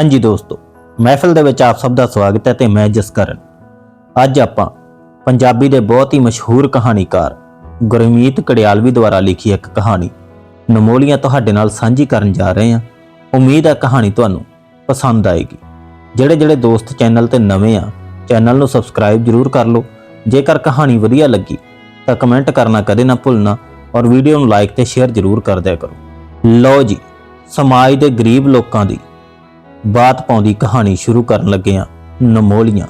ਹਾਂਜੀ ਦੋਸਤੋ, ਮਹਿਫਿਲ ਦੇ ਵਿੱਚ ਆਪ ਸਭ ਦਾ ਸਵਾਗਤ ਹੈ ਤੇ ਮੈਂ ਜਸਕਰਨ। ਅੱਜ ਆਪਾਂ ਪੰਜਾਬੀ ਦੇ ਬਹੁਤ ਹੀ ਮਸ਼ਹੂਰ ਕਹਾਣੀਕਾਰ ਗੁਰਮੀਤ ਕੜਿਆਲਵੀ ਦੁਆਰਾ ਲਿਖੀ ਇੱਕ ਕਹਾਣੀ, ਨਮੋਲੀਆਂ ਤੁਹਾਡੇ ਨਾਲ ਸਾਂਝੀ ਕਰਨ ਜਾ ਰਹੇ ਹਾਂ। ਉਮੀਦ ਹੈ ਕਹਾਣੀ ਤੁਹਾਨੂੰ ਪਸੰਦ ਆਏਗੀ। ਜਿਹੜੇ ਜਿਹੜੇ ਦੋਸਤ ਚੈਨਲ ਤੇ ਨਵੇਂ ਆ, ਚੈਨਲ ਨੂੰ ਸਬਸਕ੍ਰਾਈਬ ਜਰੂਰ ਕਰ ਲਓ। ਜੇਕਰ ਕਹਾਣੀ ਵਧੀਆ ਲੱਗੀ, ਤਾਂ ਕਮੈਂਟ ਕਰਨਾ ਕਦੇ ਨਾ ਭੁੱਲਣਾ ਔਰ ਵੀਡੀਓ ਨੂੰ ਲਾਈਕ ਤੇ ਸ਼ੇਅਰ ਜਰੂਰ ਕਰ ਦਿਆ ਕਰੋ। ਲਓ ਜੀ, ਸਮਾਜ ਦੇ ਗਰੀਬ ਲੋਕਾਂ ਦੀ ਬਾਤ ਪਾਉਂਦੀ ਕਹਾਣੀ ਸ਼ੁਰੂ ਕਰਨ ਲੱਗੇ ਆ ਨਮੋਲੀਆਂ।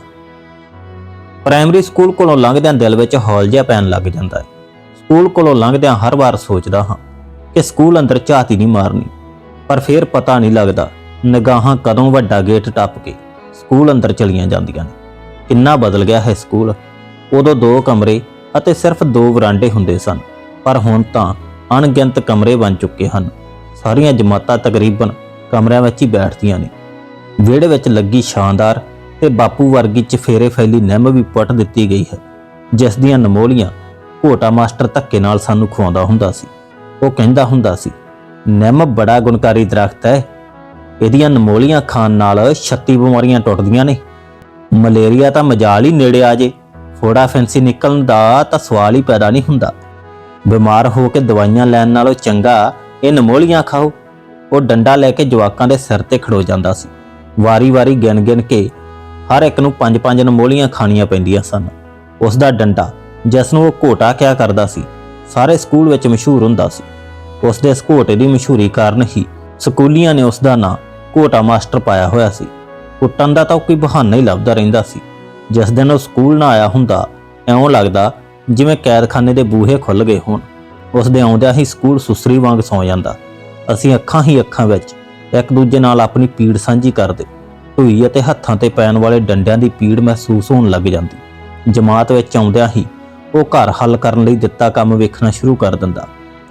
ਪ੍ਰਾਇਮਰੀ ਸਕੂਲ ਕੋਲੋਂ ਲੰਘਦਿਆਂ ਦਿਲ ਵਿੱਚ ਹੌਲ ਜਿਹਾ ਪੈਣ ਲੱਗ ਜਾਂਦਾ ਹੈ। ਸਕੂਲ ਕੋਲੋਂ ਲੰਘਦਿਆਂ ਹਰ ਵਾਰ ਸੋਚਦਾ ਹਾਂ ਕਿ ਸਕੂਲ ਅੰਦਰ ਝਾਤੀ ਨਹੀਂ ਮਾਰਨੀ, ਪਰ ਫਿਰ ਪਤਾ ਨਹੀਂ ਲੱਗਦਾ ਨਿਗਾਹਾਂ ਕਦੋਂ ਵੱਡਾ ਗੇਟ ਟੱਪ ਕੇ ਸਕੂਲ ਅੰਦਰ ਚਲੀਆਂ ਜਾਂਦੀਆਂ ਨੇ। ਕਿੰਨਾ ਬਦਲ ਗਿਆ ਹੈ ਸਕੂਲ। ਉਦੋਂ ਦੋ ਕਮਰੇ ਅਤੇ ਸਿਰਫ ਦੋ ਵਰਾਂਡੇ ਹੁੰਦੇ ਸਨ, ਪਰ ਹੁਣ ਤਾਂ ਅਣਗਿਣਤ ਕਮਰੇ ਬਣ ਚੁੱਕੇ ਹਨ। ਸਾਰੀਆਂ ਜਮਾਤਾਂ ਤਕਰੀਬਨ ਕਮਰਿਆਂ ਵਿੱਚ ਹੀ ਬੈਠਦੀਆਂ ਨੇ। ਵਿਹੜੇ ਵਿੱਚ ਲੱਗੀ ਸ਼ਾਨਦਾਰ ਤੇ ਬਾਪੂ ਵਰਗੀ ਚਫੇਰੇ ਫੈਲੀ ਨਿੰਮ ਵੀ ਪੁੱਟ ਦਿੱਤੀ ਗਈ ਹੈ, ਜਿਸ ਦੀਆਂ ਨਮੋਲੀਆਂ ਘੋਟਾ ਮਾਸਟਰ ਧੱਕੇ ਨਾਲ ਸਾਨੂੰ ਖਵਾਉਂਦਾ ਹੁੰਦਾ ਸੀ। ਉਹ ਕਹਿੰਦਾ ਹੁੰਦਾ ਸੀ, ਨਿੰਮ ਬੜਾ ਗੁਣਕਾਰੀ ਦਰਖਤ ਹੈ। ਇਹਦੀਆਂ ਨਮੋਲੀਆਂ ਖਾਣ ਨਾਲ 36 ਬਿਮਾਰੀਆਂ ਟੁੱਟਦੀਆਂ ਨੇ। ਮਲੇਰੀਆ ਤਾਂ ਮਜਾਲ ਹੀ ਨੇੜੇ ਆ ਜੇ, ਫੋੜਾ ਫੈਂਸੀ ਨਿਕਲਣ ਦਾ ਤਾਂ ਸਵਾਲ ਹੀ ਪੈਦਾ ਨਹੀਂ ਹੁੰਦਾ। ਬਿਮਾਰ ਹੋ ਕੇ ਦਵਾਈਆਂ ਲੈਣ ਨਾਲੋਂ ਚੰਗਾ ਇਹ ਨਮੋਲੀਆਂ ਖਾਓ। ਉਹ ਡੰਡਾ ਲੈ ਕੇ ਜਵਾਕਾਂ ਦੇ ਸਿਰ ਤੇ ਖੜੋ ਜਾਂਦਾ ਸੀ। ਵਾਰੀ-ਵਾਰੀ ਗਿਣ-ਗਿਣ ਕੇ ਹਰ ਇੱਕ ਨੂੰ ਪੰਜ-ਪੰਜ ਨਮੋਲੀਆਂ ਖਾਣੀਆਂ ਪੈਂਦੀਆਂ ਸਨ। ਉਸ ਦਾ ਡੰਡਾ, ਜਿਸ ਨੂੰ ਉਹ ਘੋਟਾ ਕਿਹਾ ਕਰਦਾ ਸੀ, ਸਾਰੇ ਸਕੂਲ ਵਿੱਚ ਮਸ਼ਹੂਰ ਹੁੰਦਾ ਸੀ। ਉਸ ਦੇ ਇਸ ਘੋਟੇ ਦੀ ਮਸ਼ਹੂਰੀ ਕਾਰਨ ਹੀ ਸਕੂਲੀਆਂ ਨੇ ਉਸ ਦਾ ਨਾਂ ਘੋਟਾ ਮਾਸਟਰ ਪਾਇਆ ਹੋਇਆ ਸੀ। ਕੁੱਟਣ ਦਾ ਤਾਂ ਉਹ ਕੋਈ ਬਹਾਨਾ ਹੀ ਲੱਭਦਾ ਰਹਿੰਦਾ ਸੀ। ਜਿਸ ਦਿਨ ਉਹ ਸਕੂਲ ਨਾ ਆਇਆ ਹੁੰਦਾ ਐਉਂ ਲੱਗਦਾ ਜਿਵੇਂ ਕੈਦਖਾਨੇ ਦੇ ਬੂਹੇ ਖੁੱਲ ਗਏ ਹੋਣ। ਉਸ ਦੇ ਆਉਂਦਿਆਂ ਹੀ ਸਕੂਲ ਸੁਸਰੀ ਵਾਂਗ ਸੌ ਜਾਂਦਾ। ਅਸੀਂ ਅੱਖਾਂ ਹੀ ਅੱਖਾਂ ਵਿੱਚ ਇੱਕ ਦੂਜੇ ਨਾਲ ਆਪਣੀ ਪੀੜ ਸਾਂਝੀ ਕਰਦੇ। ਢੂਈ ਅਤੇ ਹੱਥਾਂ ਤੇ ਪੈਣ ਵਾਲੇ ਡੰਡਿਆਂ ਦੀ ਪੀੜ ਮਹਿਸੂਸ ਹੋਣ ਲੱਗ ਜਾਂਦੀ। ਜਮਾਤ ਵਿੱਚ ਆਉਂਦਿਆਂ ਹੀ ਉਹ ਘਰ ਹੱਲ ਕਰਨ ਲਈ ਦਿੱਤਾ ਕੰਮ ਵੇਖਣਾ ਸ਼ੁਰੂ ਕਰ ਦਿੰਦਾ।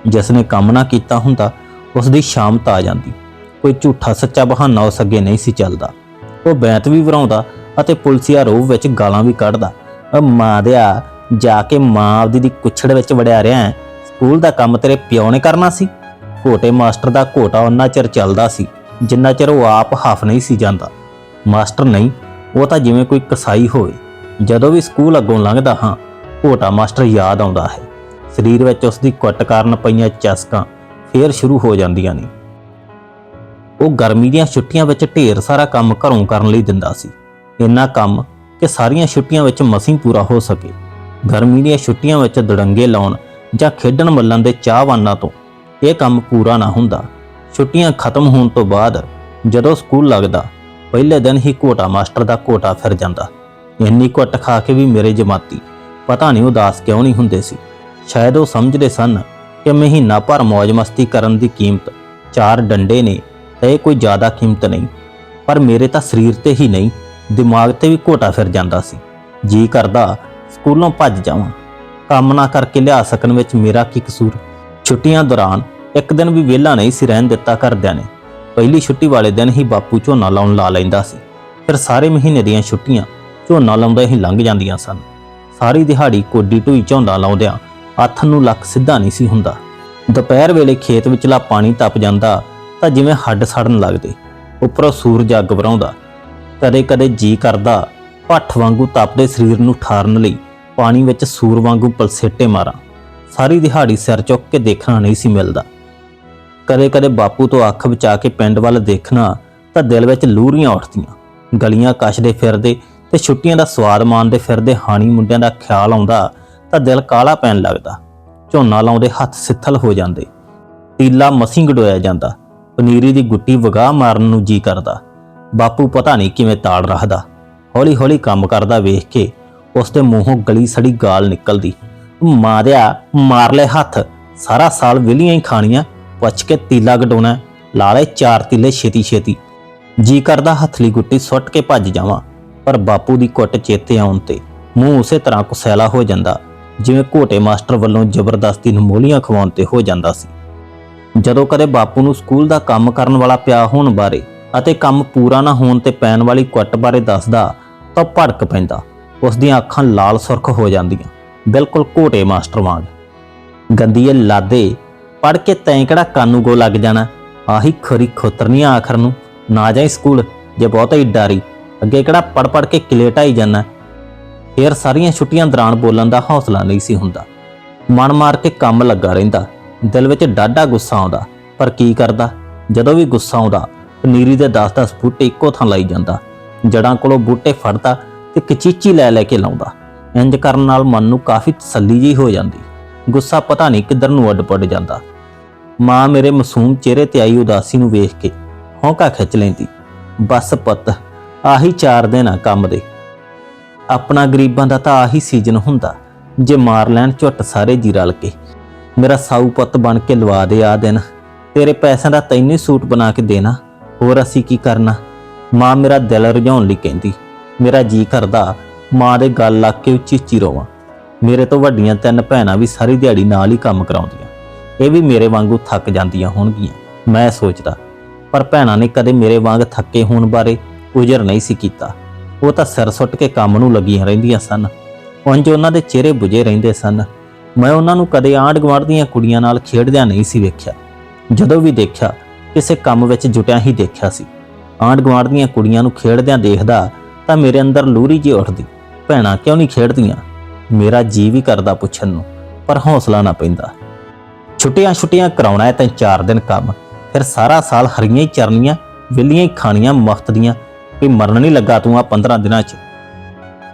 ਜਿਸ ਨੇ ਕੰਮ ਨਾ ਕੀਤਾ ਹੁੰਦਾ, ਉਸ ਦੀ ਸ਼ਾਮਤ ਆ ਜਾਂਦੀ। ਕੋਈ ਝੂਠਾ ਸੱਚਾ ਬਹਾਨਾ ਉਸ ਅੱਗੇ ਨਹੀਂ ਸੀ ਚੱਲਦਾ। ਉਹ ਬੈਂਤ ਵੀ ਵਰਾਉਂਦਾ ਅਤੇ ਪੁਲਸੀਆ ਰੋਹ ਵਿੱਚ ਗਾਲਾਂ ਵੀ ਕੱਢਦਾ। ਮਾਂ ਦਿਆ, ਜਾ ਕੇ ਮਾਂ ਆਪਦੀ ਦੀ ਕੁੱਛੜ ਵਿੱਚ ਵੜਿਆ ਰਿਹਾ ਹੈਂ। ਸਕੂਲ ਦਾ ਕੰਮ ਤੇਰੇ ਪਿਓ ਨੇ ਕਰਨਾ ਸੀ? ਘੋਟੇ ਮਾਸਟਰ ਦਾ ਘੋਟਾ ਉਹਨਾਂ ਚਿਰ ਚੱਲਦਾ ਸੀ, ਜਿੰਨਾ ਚਿਰ ਉਹ ਆਪ ਹਫ ਨਹੀਂ ਸੀ ਜਾਂਦਾ। ਮਾਸਟਰ ਨਹੀਂ, ਉਹ ਤਾਂ ਜਿਵੇਂ ਕੋਈ ਕਸਾਈ ਹੋਵੇ। ਜਦੋਂ ਵੀ ਸਕੂਲ ਅੱਗੋਂ ਲੰਘਦਾ ਹਾਂ, ਘੋਟਾ ਮਾਸਟਰ ਯਾਦ ਆਉਂਦਾ ਹੈ। ਸਰੀਰ ਵਿੱਚ ਉਸ ਦੀ ਕੁੱਟ ਕਾਰਨ ਪਈਆਂ ਚਸਕਾਂ ਫੇਰ ਸ਼ੁਰੂ ਹੋ ਜਾਂਦੀਆਂ ਨੇ। ਉਹ ਗਰਮੀ ਦੀਆਂ ਛੁੱਟੀਆਂ ਵਿੱਚ ਢੇਰ ਸਾਰਾ ਕੰਮ ਘਰੋਂ ਕਰਨ ਲਈ ਦਿੰਦਾ ਸੀ। ਇੰਨਾ ਕੰਮ ਕਿ ਸਾਰੀਆਂ ਛੁੱਟੀਆਂ ਵਿੱਚ ਮਸੀਂ ਪੂਰਾ ਹੋ ਸਕੇ। ਗਰਮੀ ਦੀਆਂ ਛੁੱਟੀਆਂ ਵਿੱਚ ਦੜੰਗੇ ਲਾਉਣ ਜਾਂ ਖੇਡਣ ਮੱਲਣ ਦੇ ਚਾਹਵਾਨਾਂ ਤੋਂ ਇਹ ਕੰਮ ਪੂਰਾ ਨਾ ਹੁੰਦਾ। ਛੁੱਟੀਆਂ ਖਤਮ ਹੋਣ ਤੋਂ ਬਾਅਦ ਜਦੋਂ ਸਕੂਲ ਲੱਗਦਾ, ਪਹਿਲੇ ਦਿਨ ਹੀ ਕੋਟਾ ਮਾਸਟਰ ਦਾ ਕੋਟਾ ਫਿਰ ਜਾਂਦਾ। ਇੰਨੀ ਕੁੱਟ ਖਾ ਕੇ ਵੀ ਮੇਰੇ ਜਮਾਤੀ ਪਤਾ ਨਹੀਂ ਉਦਾਸ ਕਿਉਂ ਨਹੀਂ ਹੁੰਦੇ ਸੀ। ਸ਼ਾਇਦ ਉਹ ਸਮਝਦੇ ਸਨ ਕਿ ਮਹੀਨਾ ਭਰ ਮौज ਮਸਤੀ ਕਰਨ ਦੀ ਕੀਮਤ ਚਾਰ ਡੰਡੇ ਨੇ ਤੇ ਇਹ ਕੋਈ ਜ਼ਿਆਦਾ ਕੀਮਤ ਨਹੀਂ, ਪਰ ਮੇਰੇ ਤਾਂ ਸਰੀਰ ਤੇ ਹੀ ਨਹੀਂ, ਦਿਮਾਗ ਤੇ ਵੀ ਘੋਟਾ ਫਿਰ ਜਾਂਦਾ ਸੀ। ਜੀ ਕਰਦਾ, ਸਕੂਲੋਂ ਭੱਜ ਜਾਵਾਂ। ਕੰਮ ਨਾ ਕਰਕੇ ਲਿਆ ਸਕਣ ਵਿੱਚ ਮੇਰਾ ਕੀ ਕਸੂਰ? ਛੁੱਟੀਆਂ ਦੌਰਾਨ ਇੱਕ ਦਿਨ ਵੀ ਵਿਹਲਾ ਨਹੀਂ ਸੀ ਰਹਿਣ ਦਿੱਤਾ ਘਰਦਿਆਂ ਨੇ। ਪਹਿਲੀ ਛੁੱਟੀ ਵਾਲੇ ਦਿਨ ਹੀ ਬਾਪੂ ਝੋਨਾ ਲਾਉਣ ਲਾ ਲੈਂਦਾ ਸੀ। ਫਿਰ ਸਾਰੇ ਮਹੀਨੇ ਦੀਆਂ ਛੁੱਟੀਆਂ ਝੋਨਾ ਲਾਉਂਦੇ ਹੀ ਲੰਘ ਜਾਂਦੀਆਂ ਸਨ। ਸਾਰੀ ਦਿਹਾੜੀ ਕੋਡੀ ਢੂਈ ਝੋਨਾ ਲਾਉਂਦਿਆਂ ਹੱਥ ਨੂੰ ਲੱਕ ਸਿੱਧਾ ਨਹੀਂ ਸੀ ਹੁੰਦਾ। ਦੁਪਹਿਰ ਵੇਲੇ ਖੇਤ ਵਿਚਲਾ ਪਾਣੀ ਤਪ ਜਾਂਦਾ ਤਾਂ ਜਿਵੇਂ ਹੱਡ ਸੜਨ ਲੱਗਦੇ, ਉੱਪਰੋਂ ਸੂਰਜ ਅੱਗ ਵਰਾਉਂਦਾ ਕਦੇ-ਕਦੇ ਜੀ ਕਰਦਾ, ਭੱਠ ਵਾਂਗੂ ਤਪਦੇ ਸਰੀਰ ਨੂੰ ਠਾਰਨ ਲਈ ਪਾਣੀ ਵਿੱਚ ਸੂਰ ਵਾਂਗੂ ਪਲਸੇਟੇ ਮਾਰਾਂ। ਸਾਰੀ ਦਿਹਾੜੀ ਸਿਰ ਚੁੱਕ ਕੇ ਦੇਖਣਾ ਨਹੀਂ ਸੀ ਮਿਲਦਾ। ਕਦੇ-ਕਦੇ ਬਾਪੂ ਤੋਂ ਅੱਖ ਬਚਾ ਕੇ ਪਿੰਡ ਵੱਲ ਦੇਖਣਾ ਤਾਂ ਦਿਲ ਵਿੱਚ ਲੂਰੀਆਂ ਉੱਠਦੀਆਂ। ਗਲੀਆਂ ਕੱਛਦੇ ਫਿਰਦੇ ਤੇ ਛੁੱਟੀਆਂ ਦਾ ਸਵਾਦ ਮਾਣਦੇ ਫਿਰਦੇ ਹਾਣੀ ਮੁੰਡਿਆਂ ਦਾ ਖਿਆਲ ਆਉਂਦਾ ਤਾਂ ਦਿਲ ਕਾਲਾ ਪੈਣ ਲੱਗਦਾ। ਝੋਨਾ ਲਾਉਂਦੇ ਹੱਥ ਸਿੱਥਲ ਹੋ ਜਾਂਦੇ। ਤੀਲਾ ਮਸੀਂ ਗਡੋਇਆ ਜਾਂਦਾ। ਪਨੀਰੀ ਦੀ ਗੁੱਟੀ ਵਗਾਹ ਮਾਰਨ ਨੂੰ ਜੀ ਕਰਦਾ। ਬਾਪੂ ਪਤਾ ਨਹੀਂ ਕਿਵੇਂ ਤਾੜ ਰੱਖਦਾ। ਹੌਲੀ ਹੌਲੀ ਕੰਮ ਕਰਦਾ ਵੇਖ ਕੇ ਉਸ ਦੇ ਮੂੰਹੋਂ ਗਲੀ ਸੜੀ ਗਾਲ ਨਿਕਲਦੀ। ਮਾਰਿਆ ਮਾਰ ਲੈ ਹੱਥ। ਸਾਰਾ ਸਾਲ ਵਿਲੀਆਂ ਹੀ ਖਾਣੀਆਂ, ਪੁੱਛ ਕੇ ਤੀਲਾ ਗਡੋਣਾ ਲਾਲੇ ਚਾਰ ਤੀਲੇ ਛੇਤੀ ਛੇਤੀ। ਜੀ ਕਰਦਾ ਹੱਥਲੀ ਗੁੱਟੀ ਸੁੱਟ ਕੇ ਭੱਜ ਜਾਵਾਂ, ਪਰ ਬਾਪੂ ਦੀ ਕੁੱਟ ਚੇਤੇ ਆਉਣ ਤੇ ਮੂੰਹ ਉਸੇ ਤਰ੍ਹਾਂ ਕੁਸੈਲਾ ਹੋ ਜਾਂਦਾ, ਜਿਵੇਂ ਘੋਟੇ ਮਾਸਟਰ ਵੱਲੋਂ ਜ਼ਬਰਦਸਤੀ ਨਮੋਲੀਆਂ ਖਵਾਉਣ ਤੇ ਹੋ ਜਾਂਦਾ ਸੀ। ਜਦੋਂ ਕਦੇ ਬਾਪੂ ਨੂੰ ਸਕੂਲ ਦਾ ਕੰਮ ਕਰਨ ਵਾਲਾ ਪਿਆ ਹੋਣ ਬਾਰੇ ਅਤੇ ਕੰਮ ਪੂਰਾ ਨਾ ਹੋਣ ਤੇ ਪੈਣ ਵਾਲੀ ਕੁੱਟ ਬਾਰੇ ਦੱਸਦਾ, ਤਾਂ ਭੜਕ ਪੈਂਦਾ। ਉਸ ਦੀਆਂ ਅੱਖਾਂ ਲਾਲ ਸੁਰਖ ਹੋ ਜਾਂਦੀਆਂ। ਬਿਲਕੁਲ ਘੋਟੇ ਮਾਸਟਰ ਵਾਂਗ। ਗੰਦੀਏ ਲਾਦੇ ਪੜ ਕੇ ਤੈਂ ਕਿਹੜਾ ਕਾਨੂੰ ਗੋ ਲੱਗ ਜਾਣਾ? ਆਹੀ ਖਰੀ ਖੋਤਰਨੀਆਂ ਆਖਰ ਨੂੰ। ਨਾ ਜਾਈ ਸਕੂਲ, ਜੇ ਬਹੁਤਾ ਹੀ ਡਾਰੀ। ਅੱਗੇ ਕਿਹੜਾ ਪੜ ਪੜ ਕੇ ਕਿਲੇ ਢਾਈ ਜਾਣਾ ਫੇਰ ਸਾਰੀਆਂ ਛੁੱਟੀਆਂ ਦੌਰਾਨ ਬੋਲਣ ਦਾ ਹੌਸਲਾ ਨਹੀਂ ਸੀ ਹੁੰਦਾ। ਮਨ ਮਾਰ ਕੇ ਕੰਮ ਲੱਗਾ ਰਹਿੰਦਾ। ਦਿਲ ਵਿੱਚ ਡਾਢਾ ਗੁੱਸਾ ਆਉਂਦਾ। ਪਰ ਕੀ ਕਰਦਾ? ਜਦੋਂ ਵੀ ਗੁੱਸਾ ਆਉਂਦਾ, ਪਨੀਰੀ ਦੇ 10-10 ਬੂਟੇ ਇੱਕੋ ਥਾਂ ਲਾਈ ਜਾਂਦਾ। ਜੜਾਂ ਕੋਲੋਂ ਬੂਟੇ ਫੜਦਾ ਤੇ ਕਚੀਚੀ ਲੈ ਲੈ ਕੇ ਲਾਉਂਦਾ। ਇੰਜ ਕਰਨ ਨਾਲ ਮਨ ਨੂੰ ਕਾਫੀ ਤਸੱਲੀ ਜੀ ਹੋ ਜਾਂਦੀ। ਗੁੱਸਾ ਪਤਾ ਨਹੀਂ ਕਿੱਧਰ ਨੂੰ ਅੱਡ ਪੜ ਜਾਂਦਾ। ਮਾਂ ਮੇਰੇ ਮਾਸੂਮ ਚਿਹਰੇ ਤੇ ਆਈ ਉਦਾਸੀ ਨੂੰ ਵੇਖ ਕੇ ਹੌਂਕਾ ਖਿੱਚ ਲੈਂਦੀ। ਬਸ ਪੁੱਤ, ਆਹੀ ਚਾਰ ਦਿਨ ਆ ਕੰਮ ਦੇ। ਆਪਣਾ ਗਰੀਬਾਂ ਦਾ ਤਾਂ ਆਹੀ ਸੀਜ਼ਨ ਹੁੰਦਾ, ਜੇ ਮਾਰ ਲੈਣ ਝੁੱਟ ਸਾਰੇ ਜੀ ਰਲ ਕੇ। ਮੇਰਾ ਸਾਊ ਪੁੱਤ ਬਣ ਕੇ ਲਵਾ ਦੇ ਆ ਦਿਨ। ਤੇਰੇ ਪੈਸਿਆਂ ਦਾ ਤੈਨੂੰ ਸੂਟ ਬਣਾ ਕੇ ਦੇਣਾ। ਹੋਰ ਅਸੀਂ ਕੀ ਕਰਨਾ? ਮਾਂ ਮੇਰਾ ਦਿਲ ਰਜਾਉਣ ਲਈ ਕਹਿੰਦੀ, ਮੇਰਾ ਜੀ ਕਰਦਾ। ਮਾਂ ਦੇ ਗੱਲ ਲੱਗ ਕੇ ਉੱਚੀ ਉੱਚੀ ਰੋਵਾਂ। ਮੇਰੇ ਤੋਂ ਵੱਡੀਆਂ ਤਿੰਨ ਭੈਣਾਂ ਵੀ ਸਾਰੀ ਦਿਹਾੜੀ ਨਾਲ ਹੀ ਕੰਮ ਕਰਾਉਂਦੀਆਂ। ਇਹ ਵੀ ਮੇਰੇ ਵਾਂਗੂ ਥੱਕ ਜਾਂਦੀਆਂ ਹੋਣਗੀਆਂ, ਮੈਂ ਸੋਚਦਾ। ਪਰ ਭੈਣਾਂ ਨੇ ਕਦੇ ਮੇਰੇ ਵਾਂਗ ਥੱਕੇ ਹੋਣ ਬਾਰੇ ਉਜਰ ਨਹੀਂ ਸੀ ਕੀਤਾ। ਉਹ ਤਾਂ ਸਿਰ ਸੁੱਟ ਕੇ ਕੰਮ ਨੂੰ ਲੱਗੀਆਂ ਰਹਿੰਦੀਆਂ ਸਨ। ਉਂਝ ਉਹਨਾਂ ਦੇ ਚਿਹਰੇ ਬੁਝੇ ਰਹਿੰਦੇ ਸਨ। ਮੈਂ ਉਹਨਾਂ ਨੂੰ ਕਦੇ ਆਂਢ ਗੁਆਂਢ ਦੀਆਂ ਕੁੜੀਆਂ ਨਾਲ ਖੇਡਦਿਆਂ ਨਹੀਂ ਸੀ ਵੇਖਿਆ। ਜਦੋਂ ਵੀ ਦੇਖਿਆ, ਕਿਸੇ ਕੰਮ ਵਿੱਚ ਜੁਟਿਆ ਹੀ ਦੇਖਿਆ ਸੀ। ਆਂਢ ਗੁਆਂਢ ਦੀਆਂ ਕੁੜੀਆਂ ਨੂੰ ਖੇਡਦਿਆਂ ਦੇਖਦਾ ਤਾਂ ਮੇਰੇ ਅੰਦਰ ਲੂਰੀ ਜੀ ਉੱਠਦੀ। ਭੈਣਾਂ ਕਿਉਂ ਨਹੀਂ ਖੇਡਦੀਆਂ? ਮੇਰਾ ਜੀ ਵੀ ਕਰਦਾ ਪੁੱਛਣ ਨੂੰ, ਪਰ ਹੌਸਲਾ ਨਾ ਪੈਂਦਾ। ਛੁੱਟੀਆਂ ਛੁੱਟੀਆਂ ਕਰਾਉਣਾ ਹੈ ਤਾਂ ਚਾਰ ਦਿਨ ਕੰਮ। ਫਿਰ ਸਾਰਾ ਸਾਲ ਹਰੀਆਂ ਹੀ ਚਰਨੀਆਂ, ਵਿਲੀਆਂ ਹੀ ਖਾਣੀਆਂ, ਮਫਤ ਦੀਆਂ। ਵੀ ਮਰਨ ਨਹੀਂ ਲੱਗਾ ਤੂੰ ਆ 15 ਦਿਨਾਂ 'ਚ।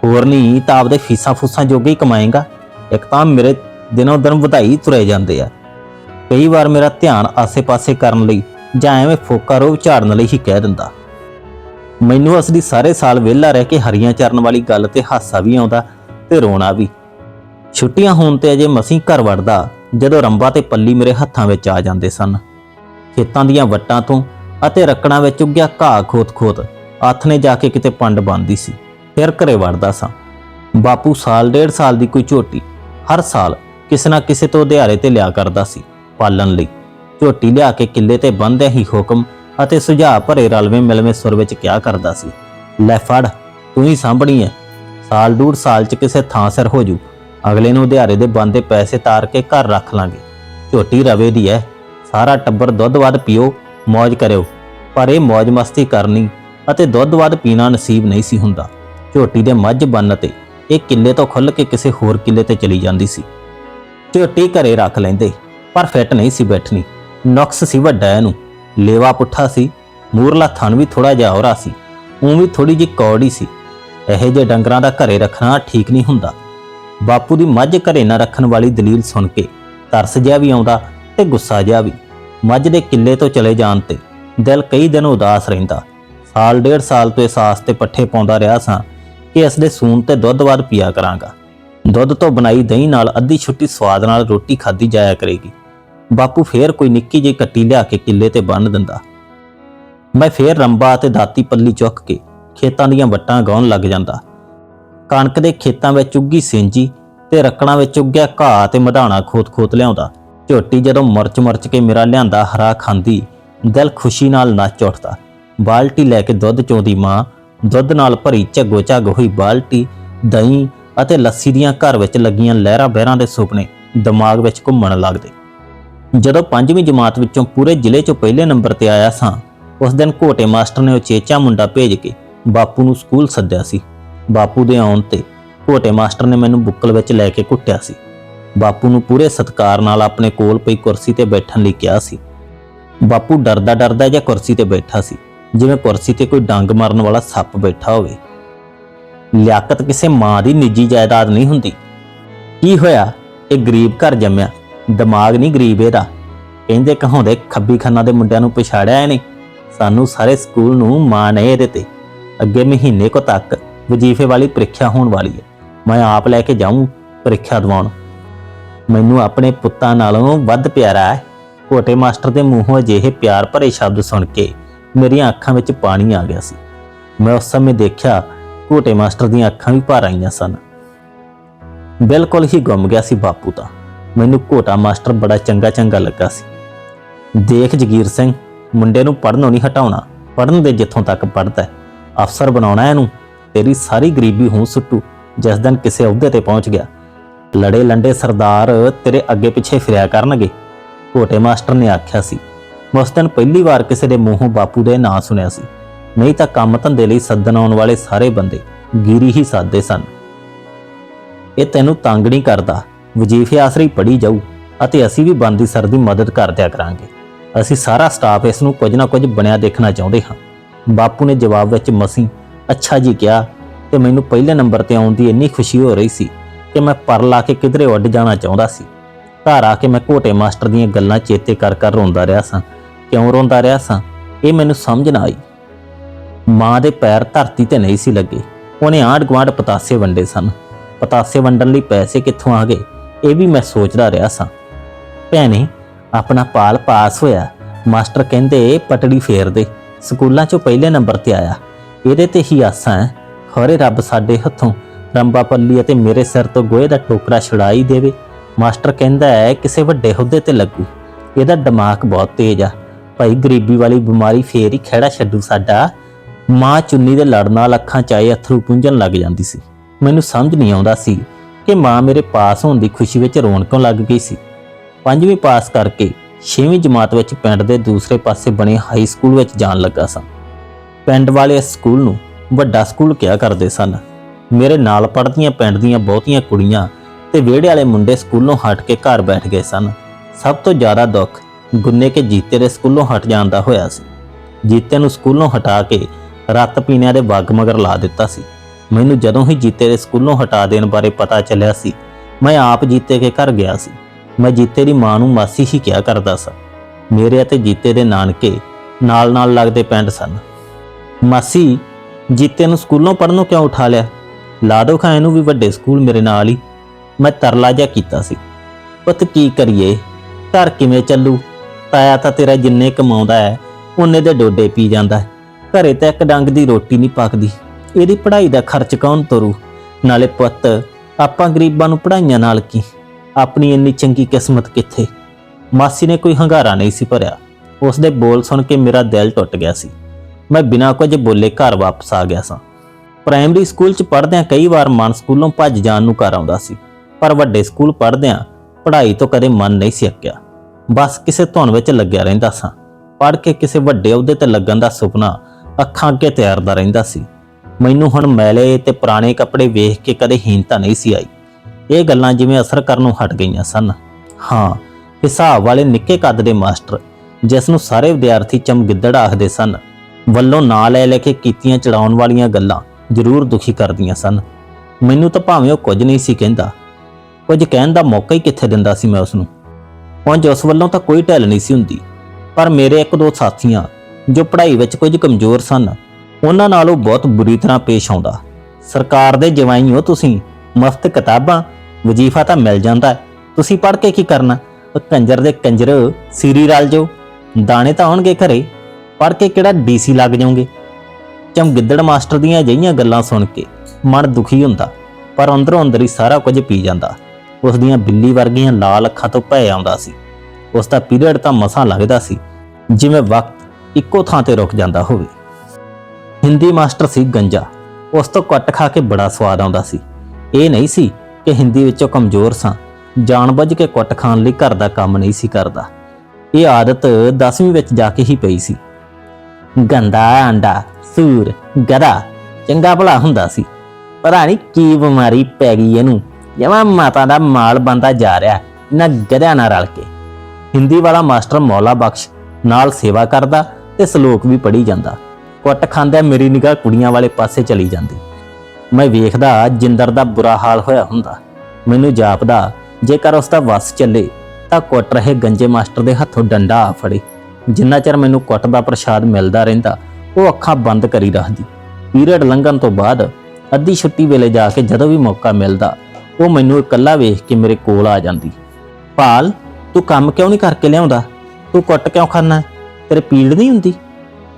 ਹੋਰ ਨਹੀਂ ਤਾਂ ਆਪਦੇ ਫੀਸਾਂ ਫੂਸਾਂ ਜੋਗੇ ਹੀ ਕਮਾਏਗਾ। ਇੱਕ ਤਾਂ ਮੇਰੇ ਦਿਨੋਂ ਦਿਨ ਵਧਾਈ ਤੁਰੇ ਜਾਂਦੇ ਆ। ਕਈ ਵਾਰ ਮੇਰਾ ਧਿਆਨ ਆਸੇ-ਪਾਸੇ ਕਰਨ ਲਈ ਜਾਂ ਐਵੇਂ ਫੋਕਾ ਰੋਹ ਝਾੜਨ ਲਈ ਹੀ ਕਹਿ ਦਿੰਦਾ। ਮੈਨੂੰ ਅਸਲੀ ਸਾਰੇ ਸਾਲ ਵਿਹਲਾ ਰਹਿ ਕੇ ਹਰੀਆਂ ਚਰਨ ਵਾਲੀ ਗੱਲ ਤੇ ਹਾਸਾ ਵੀ ਆਉਂਦਾ ਤੇ ਰੋਣਾ ਵੀ। ਛੁੱਟੀਆਂ ਹੋਣ ਤੇ ਅਜੇ ਮਸੀਂ ਘਰ ਵੜਦਾ, ਜਦੋਂ ਰੰਬਾ ਤੇ ਪੱਲੀ ਮੇਰੇ ਹੱਥਾਂ ਵਿੱਚ ਆ ਜਾਂਦੇ ਸਨ। ਖੇਤਾਂ ਦੀਆਂ ਵੱਟਾਂ ਤੋਂ ਅਤੇ ਰੱਕੜਾਂ ਵਿੱਚ ਉੱਗਿਆ ਘਾਹ ਖੋਤ-ਖੋਤ ਹੱਥ ਨੇ ਜਾ ਕੇ ਕਿਤੇ ਪੰਡ ਬੰਦੀ ਸੀ, ਫਿਰ ਘਰੇ ਵੜਦਾ ਸਾਂ। ਬਾਪੂ ਸਾਲ, ਡੇਢ ਸਾਲ ਦੀ ਕੋਈ ਝੋਟੀ, ਹਰ ਸਾਲ ਕਿਸੇ ਨਾ ਕਿਸੇ ਤੋਂ ਦਿਹਾੜੇ ਤੇ ਲਿਆ ਕਰਦਾ ਸੀ, ਪਾਲਣ ਲਈ। ਝੋਟੀ ਲਿਆ ਕੇ ਕਿੱਲੇ ਤੇ ਬੰਨ੍ਹਦਿਆਂ ਹੀ ਹੁਕਮ ਅਤੇ ਸੁਝਾਅ ਭਰੇ ਰਲਵੇਂ ਮਿਲਵੇਂ ਸੁਰ ਵਿੱਚ ਕਿਹਾ ਕਰਦਾ ਸੀ? ਲੈ ਫੜ, ਤੂੰ ਹੀ ਸਾਂਭਣੀ ਐ। ਸਾਲ ਡੂਢ ਸਾਲ ਚ ਕਿਸੇ ਥਾਂ ਸਿਰ ਹੋ ਜੂ। ਅਗਲੇ ਨੂੰ ਉਧਿਆਰੇ ਦੇ ਬੰਦੇ ਪੈਸੇ ਤਾਰ ਕੇ ਘਰ ਰੱਖ ਲਾਂਗੇ। ਝੋਟੀ ਰਵੇ ਦੀ ਐ। ਸਾਰਾ ਟੱਬਰ ਦੁੱਧ ਵੱਧ ਪੀਓ ਮौज ਕਰਿਓ। ਪਰ ਇਹ ਮौज ਮਸਤੀ ਕਰਨੀ ਅਤੇ ਦੁੱਧ ਵੱਧ ਪੀਣਾ ਨਸੀਬ ਨਹੀਂ ਸੀ ਹੁੰਦਾ। ਝੋਟੀ ਦੇ ਮੱਝ ਬੰਨ ਤੇ ਇਹ ਕਿੱਲੇ ਤੋਂ ਖੁੱਲ ਕੇ ਕਿਸੇ ਹੋਰ ਕਿੱਲੇ ਤੇ ਚਲੀ ਜਾਂਦੀ ਸੀ। ਝੋਟੀ ਘਰੇ ਰੱਖ ਲੈਂਦੇ, ਪਰ ਫਿੱਟ ਨਹੀਂ ਸੀ ਬੈਠਣੀ। ਨੁਕਸ ਸੀ ਵੱਡਾ ਇਹਨੂੰ। ਲੇਵਾ ਪੁੱਠਾ ਸੀ, ਮੂਰਲਾ ਥਣ ਵੀ ਥੋੜਾ ਜਿਹਾ ਹੋਰਾ ਸੀ ਉਹ ਵੀ ਥੋੜੀ ਜਿਹੀ ਕੌੜੀ ਸੀ। ਇਹੋ ਜਿਹੇ ਡੰਗਰਾਂ ਦਾ ਘਰੇ ਰੱਖਣਾ ਠੀਕ ਨਹੀਂ ਹੁੰਦਾ। ਬਾਪੂ ਦੀ ਮੱਝ ਘਰੇ ਨਾ ਰੱਖਣ ਵਾਲੀ ਦਲੀਲ ਸੁਣ ਕੇ ਤਰਸ ਜਿਹਾ ਵੀ ਆਉਂਦਾ ਤੇ ਗੁੱਸਾ ਜਿਹਾ ਵੀ। ਮੱਝ ਦੇ ਕਿੱਲੇ ਤੋਂ ਚਲੇ ਜਾਣ ਤੇ ਦਿਲ ਕਈ ਦਿਨ ਉਦਾਸ ਰਹਿੰਦਾ। ਸਾਲ ਡੇਢ ਸਾਲ ਤੋਂ ਇਸ ਆਸ ਤੇ ਪੱਠੇ ਪਾਉਂਦਾ ਰਿਹਾ ਸਾਂ ਕਿ ਇਸ ਦੇ ਸੂਨ ਤੇ ਦੁੱਧ ਵੱਧ ਪੀਆ ਕਰਾਂਗਾ। ਦੁੱਧ ਤੋਂ ਬਣਾਈ ਦਹੀਂ ਨਾਲ ਅੱਧੀ ਛੁੱਟੀ ਸਵਾਦ ਨਾਲ ਰੋਟੀ ਖਾਧੀ ਜਾਇਆ ਕਰੇਗੀ। ਬਾਪੂ ਫੇਰ ਕੋਈ ਨਿੱਕੀ ਜਿਹੀ ਕੱਟੀ ਲਿਆ ਕੇ ਕਿੱਲੇ ਤੇ ਬੰਨ ਦਿੰਦਾ। ਮੈਂ ਫੇਰ ਰੰਬਾ ਤੇ ਦਾਤੀ ਪੱਲੀ ਚੁੱਕ ਕੇ ਖੇਤਾਂ ਦੀਆਂ ਵੱਟਾਂ ਗਾਉਣ ਲੱਗ ਜਾਂਦਾ। ਕਣਕ ਦੇ ਖੇਤਾਂ ਵਿੱਚ ਉੱਗੀ ਸਿੰਜੀ ਤੇ ਰੱਕੜਾਂ ਵਿੱਚ ਉੱਗਿਆ ਘਾਹ ਤੇ ਮਧਾਣਾ ਖੋਤ-ਖੋਤ ਲਿਆਉਂਦਾ। ਝੋਟੀ ਜਦੋਂ ਮਰਚ-ਮਰਚ ਕੇ ਮੇਰਾ ਲਿਆਂਦਾ ਹਰਾ ਖਾਂਦੀ, ਦਿਲ ਖੁਸ਼ੀ ਨਾਲ ਨੱਚ ਉੱਠਦਾ। ਬਾਲਟੀ ਲੈ ਕੇ ਦੁੱਧ ਚੋਂਦੀ ਮਾਂ, ਦੁੱਧ ਨਾਲ ਭਰੀ ਝੱਗੋ ਝੱਗ ਹੋਈ ਬਾਲਟੀ, ਦਹੀਂ ਅਤੇ ਲੱਸੀ ਦੀਆਂ ਘਰ ਵਿੱਚ ਲੱਗੀਆਂ ਲਹਿਰਾਂ ਬਹਿਰਾਂ ਦੇ ਸੁਪਨੇ ਦਿਮਾਗ ਵਿੱਚ ਘੁੰਮਣ ਲੱਗਦੇ। ਜਦੋਂ ਪੰਜਵੀਂ ਜਮਾਤ ਵਿੱਚੋਂ ਪੂਰੇ ਜ਼ਿਲ੍ਹੇ 'ਚੋਂ ਪਹਿਲੇ ਨੰਬਰ ਤੇ ਆਇਆ ਸਾਂ, ਉਸ ਦਿਨ ਘੋਟੇ ਮਾਸਟਰ ਨੇ ਉਚੇਚਾ ਮੁੰਡਾ ਭੇਜ ਕੇ ਬਾਪੂ ਨੂੰ ਸਕੂਲ ਸੱਦਿਆ ਸੀ। ਬਾਪੂ ਦੇ ਆਉਣ ਤੇ ਘੋਟੇ ਮਾਸਟਰ ਨੇ ਮੈਨੂੰ ਬੁੱਕਲ ਵਿੱਚ ਲੈ ਕੇ ਕੁੱਟਿਆ ਸੀ। ਬਾਪੂ ਨੂੰ ਪੂਰੇ ਸਤਿਕਾਰ ਨਾਲ ਆਪਣੇ ਕੋਲ ਪਈ ਕੁਰਸੀ ਤੇ ਬੈਠਣ ਲਈ ਕਿਹਾ ਸੀ। ਬਾਪੂ ਡਰਦਾ ਡਰਦਾ ਜਿਹਾ ਕੁਰਸੀ ਤੇ ਬੈਠਾ ਸੀ, ਜਿਵੇਂ ਕੁਰਸੀ ਤੇ ਕੋਈ ਡੰਗ ਮਾਰਨ ਵਾਲਾ ਸੱਪ ਬੈਠਾ ਹੋਵੇ। ਲਿਆਕਤ ਕਿਸੇ ਮਾਂ ਦੀ ਨਿੱਜੀ ਜਾਇਦਾਦ ਨਹੀਂ ਹੁੰਦੀ। ਕੀ ਹੋਇਆ? ਇਹ ਗਰੀਬ ਘਰ ਜੰਮਿਆ। ਦਿਮਾਗ ਨਹੀਂ ਗਰੀਬ ਇਹਦਾ। ਕਹਿੰਦੇ ਕਹਾਉਂਦੇ ਖੱਬੀ ਖੰਨਾ ਦੇ ਮੁੰਡਿਆਂ ਨੂੰ ਪਛਾੜਿਆ ਇਹਨੇ। ਸਾਨੂੰ ਸਾਰੇ ਸਕੂਲ ਨੂੰ ਮਾਂ ਨੇ ਇਹਦੇ ਤੇ। ਅੱਗੇ ਮਹੀਨੇ ਕੋ ਤੱਕ ਵਜ਼ੀਫੇ ਵਾਲੀ ਪ੍ਰੀਖਿਆ ਹੋਣ ਵਾਲੀ ਹੈ। ਮੈਂ ਆਪ ਲੈ ਕੇ ਜਾਊਂ ਪ੍ਰੀਖਿਆ ਦਿਵਾਉਣ। ਮੈਨੂੰ ਆਪਣੇ ਪੁੱਤਾਂ ਨਾਲੋਂ ਵੱਧ ਪਿਆਰਾ ਹੈ। ਕੋਟੇ ਮਾਸਟਰ ਦੇ ਮੂੰਹੋਂ ਅਜਿਹੇ ਪਿਆਰ ਭਰੇ ਸ਼ਬਦ ਸੁਣ ਕੇ ਮੇਰੀਆਂ ਅੱਖਾਂ ਵਿੱਚ ਪਾਣੀ ਆ ਗਿਆ ਸੀ। ਮੈਂ ਉਸ ਸਮੇਂ ਦੇਖਿਆ ਕੋਟੇ ਮਾਸਟਰ ਦੀਆਂ ਅੱਖਾਂ ਵੀ ਭਰ ਆਈਆਂ ਸਨ। ਬਿਲਕੁਲ ਹੀ ਗੁੰਮ ਗਿਆ ਸੀ ਬਾਪੂ ਤਾਂ। ਮੈਨੂੰ ਘੋਟਾ ਮਾਸਟਰ ਬੜਾ ਚੰਗਾ ਚੰਗਾ ਲੱਗਾ ਸੀ। ਦੇਖ ਜਗੀਰ ਸਿੰਘ, ਮੁੰਡੇ ਨੂੰ ਪੜਨੋਂ ਨਹੀਂ ਹਟਾਉਣਾ ਪੜਨ ਦੇ ਜਿੱਥੋਂ ਤੱਕ ਪੜਦਾ ਅਫਸਰ ਬਣਾਉਣਾ ਇਹਨੂੰ, ਤੇਰੀ ਸਾਰੀ ਗਰੀਬੀ ਹੂੰ ਸੁੱਟੂ, ਜਿਸ ਦਿਨ ਕਿਸੇ ਅਹੁਦੇ ਤੇ ਪਹੁੰਚ ਗਿਆ। ਲੜੇ ਲੰਡੇ ਸਰਦਾਰ ਤੇਰੇ ਅੱਗੇ ਪਿੱਛੇ ਫਿਰਿਆ ਕਰਨਗੇ। ਘੋਟੇ ਮਾਸਟਰ ਨੇ ਆਖਿਆ ਸੀ, ਮੈਂ ਉਸ ਦਿਨ ਪਹਿਲੀ ਵਾਰ ਕਿਸੇ ਦੇ ਮੂੰਹੋਂ ਬਾਪੂ ਦੇ ਨਾਂ ਸੁਣਿਆ ਸੀ। ਨਹੀਂ ਤਾਂ ਕੰਮ ਧੰਦੇ ਲਈ ਸੱਦਣ ਆਉਣ ਵਾਲੇ ਸਾਰੇ ਬੰਦੇ ਗਿਰੀ ਹੀ ਸਾਦੇ ਸਨ। ਇਹ ਤੈਨੂੰ ਤੰਗ ਨਹੀਂ ਕਰਦਾ। ਵਜੀਫੇ ਆਸਰੇ ਪੜੀ ਜਾਊ ਅਤੇ ਅਸੀਂ ਵੀ ਬੰਦੀ ਸਰ ਦੀ ਮਦਦ ਕਰਦਿਆ ਕਰਾਂਗੇ। ਅਸੀਂ ਸਾਰਾ ਸਟਾਫ ਇਸ ਨੂੰ ਕੁਝ ਨਾ ਕੁਝ ਬਣਿਆ ਦੇਖਣਾ ਚਾਹੁੰਦੇ ਹਾਂ। ਬਾਪੂ ਨੇ ਜਵਾਬ ਵਿੱਚ ਮਸੀਂ, ਅੱਛਾ ਜੀ ਕਿਹਾ ਤੇ ਮੈਨੂੰ ਪਹਿਲੇ ਨੰਬਰ ਤੇ ਆਉਣ ਦੀ ਇੰਨੀ ਖੁਸ਼ੀ ਹੋ ਰਹੀ ਸੀ ਕਿ ਮੈਂ ਪਰ ਲਾ ਕੇ ਕਿਧਰੇ ਉੱਡ ਜਾਣਾ ਚਾਹੁੰਦਾ ਸੀ। ਘਰ ਆ ਕੇ ਮੈਂ ਘੋਟੇ ਮਾਸਟਰ ਦੀਆਂ ਗੱਲਾਂ ਚੇਤੇ ਕਰ ਕਰ ਰੋਂਦਾ ਰਿਹਾ ਸਾਂ। ਕਿਉਂ ਰੋਂਦਾ ਰਿਹਾ ਸਾਂ? ਇਹ ਮੈਨੂੰ ਸਮਝ ਨਾ ਆਈ। ਮਾਂ ਦੇ ਪੈਰ ਧਰਤੀ ਤੇ ਨਹੀਂ ਸੀ ਲੱਗੇ। ਉਹਨੇ ਆਂਢ ਗੁਆਂਢ ਪਤਾਸੇ ਵੰਡੇ ਸਨ। ਪਤਾਸੇ ਵੰਡਣ ਲਈ ਪੈਸੇ ਕਿੱਥੋਂ ਆ ਗਏ? ਇਹ ਵੀ ਮੈਂ ਸੋਚਦਾ ਰਿਹਾ ਸਾਂ। ਭੈਣੇ, ਆਪਣਾ ਪਾਲ ਪਾਸ ਹੋਇਆ। ਮਾਸਟਰ ਕਹਿੰਦੇ ਪਟੜੀ ਫੇਰ ਦੇ ਸਕੂਲਾਂ 'ਚੋਂ ਪਹਿਲੇ ਨੰਬਰ ਤੇ ਆਇਆ। ਇਹਦੇ ਤੇ ਹੀ ਆਸਾਂ ਹੈ ਖਰੇ ਰੱਬ ਸਾਡੇ ਹੱਥੋਂ ਰੰਬਾ ਪੱਲੀ ਅਤੇ ਮੇਰੇ ਸਿਰ ਤੋਂ ਗੋਹੇ ਦਾ ਟੋਕਰਾ ਛੁਡਾਈ ਦੇਵੇ। ਮਾਸਟਰ ਕਹਿੰਦਾ ਹੈ ਕਿਸੇ ਵੱਡੇ ਅਹੁਦੇ ਤੇ ਲੱਗੂ। ਇਹਦਾ ਦਿਮਾਗ ਬਹੁਤ ਤੇਜ਼ ਆ। ਭਾਈ, ਗਰੀਬੀ ਵਾਲੀ ਬਿਮਾਰੀ ਫੇਰ ਹੀ ਖਹਿੜਾ ਛੱਡੂ ਸਾਡਾ। ਮਾਂ ਚੁੰਨੀ ਦੇ ਲੜਨ ਨਾਲ ਅੱਖਾਂ 'ਚ ਆਏ ਅਥਰੂ ਪੁੰਝਣ ਲੱਗ ਜਾਂਦੀ ਸੀ। ਮੈਨੂੰ ਸਮਝ ਨਹੀਂ ਆਉਂਦਾ ਸੀ ਕਿ ਮਾਂ ਮੇਰੇ ਪਾਸ ਹੋਣ ਦੀ ਖੁਸ਼ੀ ਵਿੱਚ ਰੋਣ ਕਿਉਂ ਲੱਗ ਗਈ ਸੀ। ਪੰਜਵੀਂ ਪਾਸ ਕਰਕੇ 6ਵੀਂ ਜਮਾਤ ਵਿੱਚ ਪਿੰਡ ਦੇ ਦੂਸਰੇ ਪਾਸੇ ਬਣੇ ਹਾਈ ਸਕੂਲ ਵਿੱਚ ਜਾਣ ਲੱਗਾ ਸਾਂ। ਪਿੰਡ ਵਾਲੇ ਇਸ ਸਕੂਲ ਨੂੰ ਵੱਡਾ ਸਕੂਲ ਕਿਹਾ ਕਰਦੇ ਸਨ। ਮੇਰੇ ਨਾਲ ਪੜ੍ਹਦੀਆਂ ਪਿੰਡ ਦੀਆਂ ਬਹੁਤੀਆਂ ਕੁੜੀਆਂ ਤੇ ਵਿਹੜੇ ਵਾਲੇ ਮੁੰਡੇ ਸਕੂਲੋਂ ਹਟ ਕੇ ਘਰ ਬੈਠ ਗਏ ਸਨ। ਸਭ ਤੋਂ ਜ਼ਿਆਦਾ ਦੁੱਖ ਗੁੰਨੇ ਕੇ ਜੀਤੇ ਦੇ ਸਕੂਲੋਂ ਹਟ ਜਾਣ ਦਾ ਹੋਇਆ ਸੀ। ਜੀਤੇ ਨੂੰ ਸਕੂਲੋਂ ਹਟਾ ਕੇ ਰੱਤ ਪੀਣਿਆਂ ਦੇ ਵੱਗ ਮਗਰ ਲਾ ਦਿੱਤਾ ਸੀ। ਮੈਨੂੰ ਜਦੋਂ ਹੀ ਜੀਤੇ ਦੇ ਸਕੂਲੋਂ ਹਟਾ ਦੇਣ ਬਾਰੇ ਪਤਾ ਚੱਲਿਆ ਸੀ, ਮੈਂ ਆਪ ਜੀਤੇ ਕੇ ਘਰ ਗਿਆ ਸੀ। ਮੈਂ ਜੀਤੇ ਦੀ ਮਾਂ ਨੂੰ ਮਾਸੀ ਹੀ ਕਿਹਾ ਕਰਦਾ ਸਾਂ। ਮੇਰੇ ਅਤੇ ਜੀਤੇ ਦੇ ਨਾਨਕੇ ਨਾਲ-ਨਾਲ ਲੱਗਦੇ ਪਿੰਡ ਸਨ। ਮਾਸੀ, ਜੀਤੇ ਨੂੰ ਸਕੂਲੋਂ ਪੜ੍ਹਨੋਂ ਕਿਉਂ ਉਠਾ ਲਿਆ? ਲਾਦੋ ਖਾਂ ਨੂੰ ਵੀ ਵੱਡੇ ਸਕੂਲ ਮੇਰੇ ਨਾਲ ਹੀ। ਮੈਂ ਤਰਲਾ ਜਿਹਾ ਕੀਤਾ ਸੀ। ਪੁੱਤ ਕੀ ਕਰੀਏ? ਘਰ ਕਿਵੇਂ ਚੱਲੂ? ਤਾਇਆ ਤਾਂ ਤੇਰਾ ਜਿੰਨੇ ਕਮਾਉਂਦਾ ਹੈ, ਉਹਨੇ ਦੇ ਡੋਡੇ ਪੀ ਜਾਂਦਾ ਹੈ। ਘਰੇ ਤਾਂ ਇੱਕ ਡੰਗ ਦੀ ਰੋਟੀ ਨਹੀਂ ਪੱਕਦੀ। ਇਹਦੀ ਪੜ੍ਹਾਈ ਦਾ ਖਰਚ ਕੌਣ ਤਰੂ? ਨਾਲੇ ਪੁੱਤ, ਆਪਾਂ ਗਰੀਬਾਂ ਨੂੰ ਪੜ੍ਹਾਈਆਂ ਨਾਲ ਕੀ? ਆਪਣੀ ਇੰਨੀ ਚੰਗੀ ਕਿਸਮਤ ਕਿੱਥੇ? ਮਾਸੀ ਨੇ ਕੋਈ ਹੰਗਾਰਾ ਨਹੀਂ ਸੀ ਭਰਿਆ। ਉਸ ਦੇ ਬੋਲ ਸੁਣ ਕੇ ਮੇਰਾ ਦਿਲ ਟੁੱਟ ਗਿਆ ਸੀ। ਮੈਂ ਬਿਨਾਂ ਕੁਝ ਬੋਲੇ ਘਰ ਵਾਪਸ ਆ ਗਿਆ ਸਾਂ। ਪ੍ਰਾਇਮਰੀ ਸਕੂਲ 'ਚ ਪੜ੍ਹਦਿਆਂ ਕਈ ਵਾਰ ਮਨ ਸਕੂਲੋਂ ਭੱਜ ਜਾਣ ਨੂੰ ਘਰ ਆਉਂਦਾ ਸੀ। ਪਰ ਵੱਡੇ ਸਕੂਲ ਪੜ੍ਹਦਿਆਂ ਪੜ੍ਹਾਈ ਤੋਂ ਕਦੇ ਮਨ ਨਹੀਂ ਸੀ ਅੱਕਿਆ। ਬਸ ਕਿਸੇ ਧੁਨ ਵਿੱਚ ਲੱਗਿਆ ਰਹਿੰਦਾ ਸਾਂ। ਪੜ੍ਹ ਕੇ ਕਿਸੇ ਵੱਡੇ ਅਹੁਦੇ ਤੇ ਲੱਗਣ ਦਾ ਸੁਪਨਾ ਅੱਖਾਂ ਅੱਗੇ ਤਿਆਰਦਾ ਰਹਿੰਦਾ ਸੀ। ਮੈਨੂੰ ਹੁਣ ਮੈਲੇ ਤੇ ਪੁਰਾਣੇ ਕੱਪੜੇ ਵੇਖ ਕੇ ਕਦੇ ਹੀਨਤਾ ਨਹੀਂ ਸੀ ਆਈ। ਇਹ ਗੱਲਾਂ ਜਿਵੇਂ ਅਸਰ ਕਰਨੋਂ ਹਟ ਗਈਆਂ ਸਨ। ਹਾਂ, ਹਿਸਾਬ ਵਾਲੇ ਨਿੱਕੇ ਕੱਦ ਦੇ ਮਾਸਟਰ, ਜਿਸ ਨੂੰ ਸਾਰੇ ਵਿਦਿਆਰਥੀ ਚਮਗਿੱਦੜ ਆਖਦੇ ਸਨ, ਵੱਲੋਂ ਨਾਂ ਲੈ ਲੈ ਕੇ ਕੀਤੀਆਂ ਚੜਾਉਣ ਵਾਲੀਆਂ ਗੱਲਾਂ ਜ਼ਰੂਰ ਦੁਖੀ ਕਰਦੀਆਂ ਸਨ। ਮੈਨੂੰ ਤਾਂ ਭਾਵੇਂ ਉਹ ਕੁਝ ਨਹੀਂ ਸੀ ਕਹਿੰਦਾ, ਕੁਝ ਕਹਿਣ ਦਾ ਮੌਕਾ ਹੀ ਕਿੱਥੇ ਦਿੰਦਾ ਸੀ ਮੈਂ ਉਸ ਨੂੰ ਉਂਝ ਉਸ ਵੱਲੋਂ ਤਾਂ ਕੋਈ ਢਿੱਲ ਨਹੀਂ ਸੀ ਹੁੰਦੀ, ਪਰ ਮੇਰੇ ਇੱਕ ਦੋ ਸਾਥੀਆਂ ਜੋ ਪੜ੍ਹਾਈ ਵਿੱਚ ਕੁਝ ਕਮਜ਼ੋਰ ਸਨ ਉਹਨਾਂ ਨਾਲ ਉਹ ਬਹੁਤ ਬੁਰੀ ਤਰ੍ਹਾਂ ਪੇਸ਼ ਆਉਂਦਾ। ਸਰਕਾਰ ਦੇ ਜਵਾਈ ਹੋ ਤੁਸੀਂ, ਮੁਫ਼ਤ ਕਿਤਾਬਾਂ, ਵਜ਼ੀਫਾ ਤਾਂ ਮਿਲ ਜਾਂਦਾ ਤੁਸੀਂ ਪੜ੍ਹ ਕੇ ਕੀ ਕਰਨਾ? ਕੰਜਰ ਦੇ ਕੰਜਰ ਸੀਰੀ ਰਲ ਜਾਓ। ਦਾਣੇ ਤਾਂ ਆਉਣਗੇ ਘਰੇ। ਪੜ੍ਹ ਕੇ ਕਿਹੜਾ ਡੀਸੀ ਲੱਗ ਜਾਓਗੇ? ਚਮਗਿੱਦੜ ਮਾਸਟਰ ਦੀਆਂ ਅਜਿਹੀਆਂ ਗੱਲਾਂ ਸੁਣ ਕੇ ਮਨ ਦੁਖੀ ਹੁੰਦਾ, ਪਰ ਅੰਦਰੋਂ ਅੰਦਰ ਹੀ ਸਾਰਾ ਕੁਝ ਪੀ ਜਾਂਦਾ। ਉਸ ਦੀਆਂ ਬਿੱਲੀ ਵਰਗੀਆਂ ਲਾਲ ਅੱਖਾਂ ਤੋਂ ਭੈ ਆਉਂਦਾ ਸੀ। ਉਸ ਦਾ ਪੀਰੀਅਡ ਤਾਂ ਮਸਾਂ ਲੱਗਦਾ ਸੀ, ਜਿਵੇਂ ਵਕਤ ਇੱਕੋ ਥਾਂ ਤੇ ਰੁਕ ਜਾਂਦਾ ਹੋਵੇ। ਹਿੰਦੀ ਮਾਸਟਰ ਸੀ ਗੰਜਾ। ਉਸ ਤੋਂ ਕੱਟ ਖਾ ਕੇ ਬੜਾ ਸਵਾਦ ਆਉਂਦਾ ਸੀ। ਇਹ ਨਹੀਂ ਸੀ ਕਿ ਹਿੰਦੀ ਵਿੱਚੋਂ ਕਮਜ਼ੋਰ ਸਾਂ। ਜਾਣਬੁੱਝ ਕੇ ਕੁੱਟ ਖਾਣ ਲਈ ਘਰ ਦਾ ਕੰਮ ਨਹੀਂ ਸੀ ਕਰਦਾ। ਇਹ ਆਦਤ 10ਵੀਂ ਵਿੱਚ ਜਾ ਕੇ ਹੀ ਪਈ ਸੀ। ਗੰਦਾ ਆਂਡਾ, ਸੂਰ ਗਦਾ ਚੰਗਾ ਭਲਾ ਹੁੰਦਾ ਸੀ। ਪਤਾ ਨਹੀਂ ਕੀ ਬਿਮਾਰੀ ਪੈ ਗਈ ਇਹਨੂੰ। ਜਮਾ ਮਾਤਾ ਦਾ ਮਾਲ ਬੰਦਾ ਜਾ ਰਿਹਾ ਇਹਨਾਂ ਗਧਿਆਂ ਨਾਲ ਰਲ ਕੇ। ਹਿੰਦੀ ਵਾਲਾ ਮਾਸਟਰ ਮੌਲਾ ਬਖਸ਼ ਨਾਲ ਸੇਵਾ ਕਰਦਾ ਤੇ ਸ਼ਲੋਕ ਵੀ ਪੜ੍ਹੀ ਜਾਂਦਾ। ਕੁੱਟ ਖਾਂਦਿਆਂ ਮੇਰੀ ਨਿਗਾਹ ਕੁੜੀਆਂ ਵਾਲੇ ਪਾਸੇ ਚਲੀ ਜਾਂਦੀ। ਮੈਂ ਵੇਖਦਾ ਜਿੰਦਰ ਦਾ ਬੁਰਾ ਹਾਲ ਹੋਇਆ ਹੁੰਦਾ। ਮੈਨੂੰ ਜਾਪਦਾ, ਜੇਕਰ ਉਸ ਦਾ ਵਸ ਚੱਲੇ, ਤਾਂ ਕੁੱਟ ਰਹੇ ਗੰਜੇ ਮਾਸਟਰ ਦੇ ਹੱਥੋਂ ਡੰਡਾ ਆ ਫੜੇ। ਜਿੰਨਾ ਚਿਰ ਮੈਨੂੰ ਕੁੱਟ ਦਾ ਪ੍ਰਸ਼ਾਦ ਮਿਲਦਾ ਰਹਿੰਦਾ, ਉਹ ਅੱਖਾਂ ਬੰਦ ਕਰੀ ਰੱਖਦੀ। ਪੀਰੀਅਡ ਲੰਘਣ ਤੋਂ ਬਾਅਦ ਅੱਧੀ ਛੁੱਟੀ ਵੇਲੇ ਜਾ ਕੇ ਜਦੋਂ ਵੀ ਮੌਕਾ ਮਿਲਦਾ, ਉਹ ਮੈਨੂੰ ਇਕੱਲਾ ਵੇਖ ਕੇ ਮੇਰੇ ਕੋਲ ਆ ਜਾਂਦੀ। ਪਾਲ, ਤੂੰ ਕੰਮ ਕਿਉਂ ਨਹੀਂ ਕਰਕੇ ਲਿਆਉਂਦਾ? ਤੂੰ ਕੁੱਟ ਕਿਉਂ ਖਾਨਾ ਤੇਰੇ ਪੀੜ ਨਹੀਂ ਹੁੰਦੀ?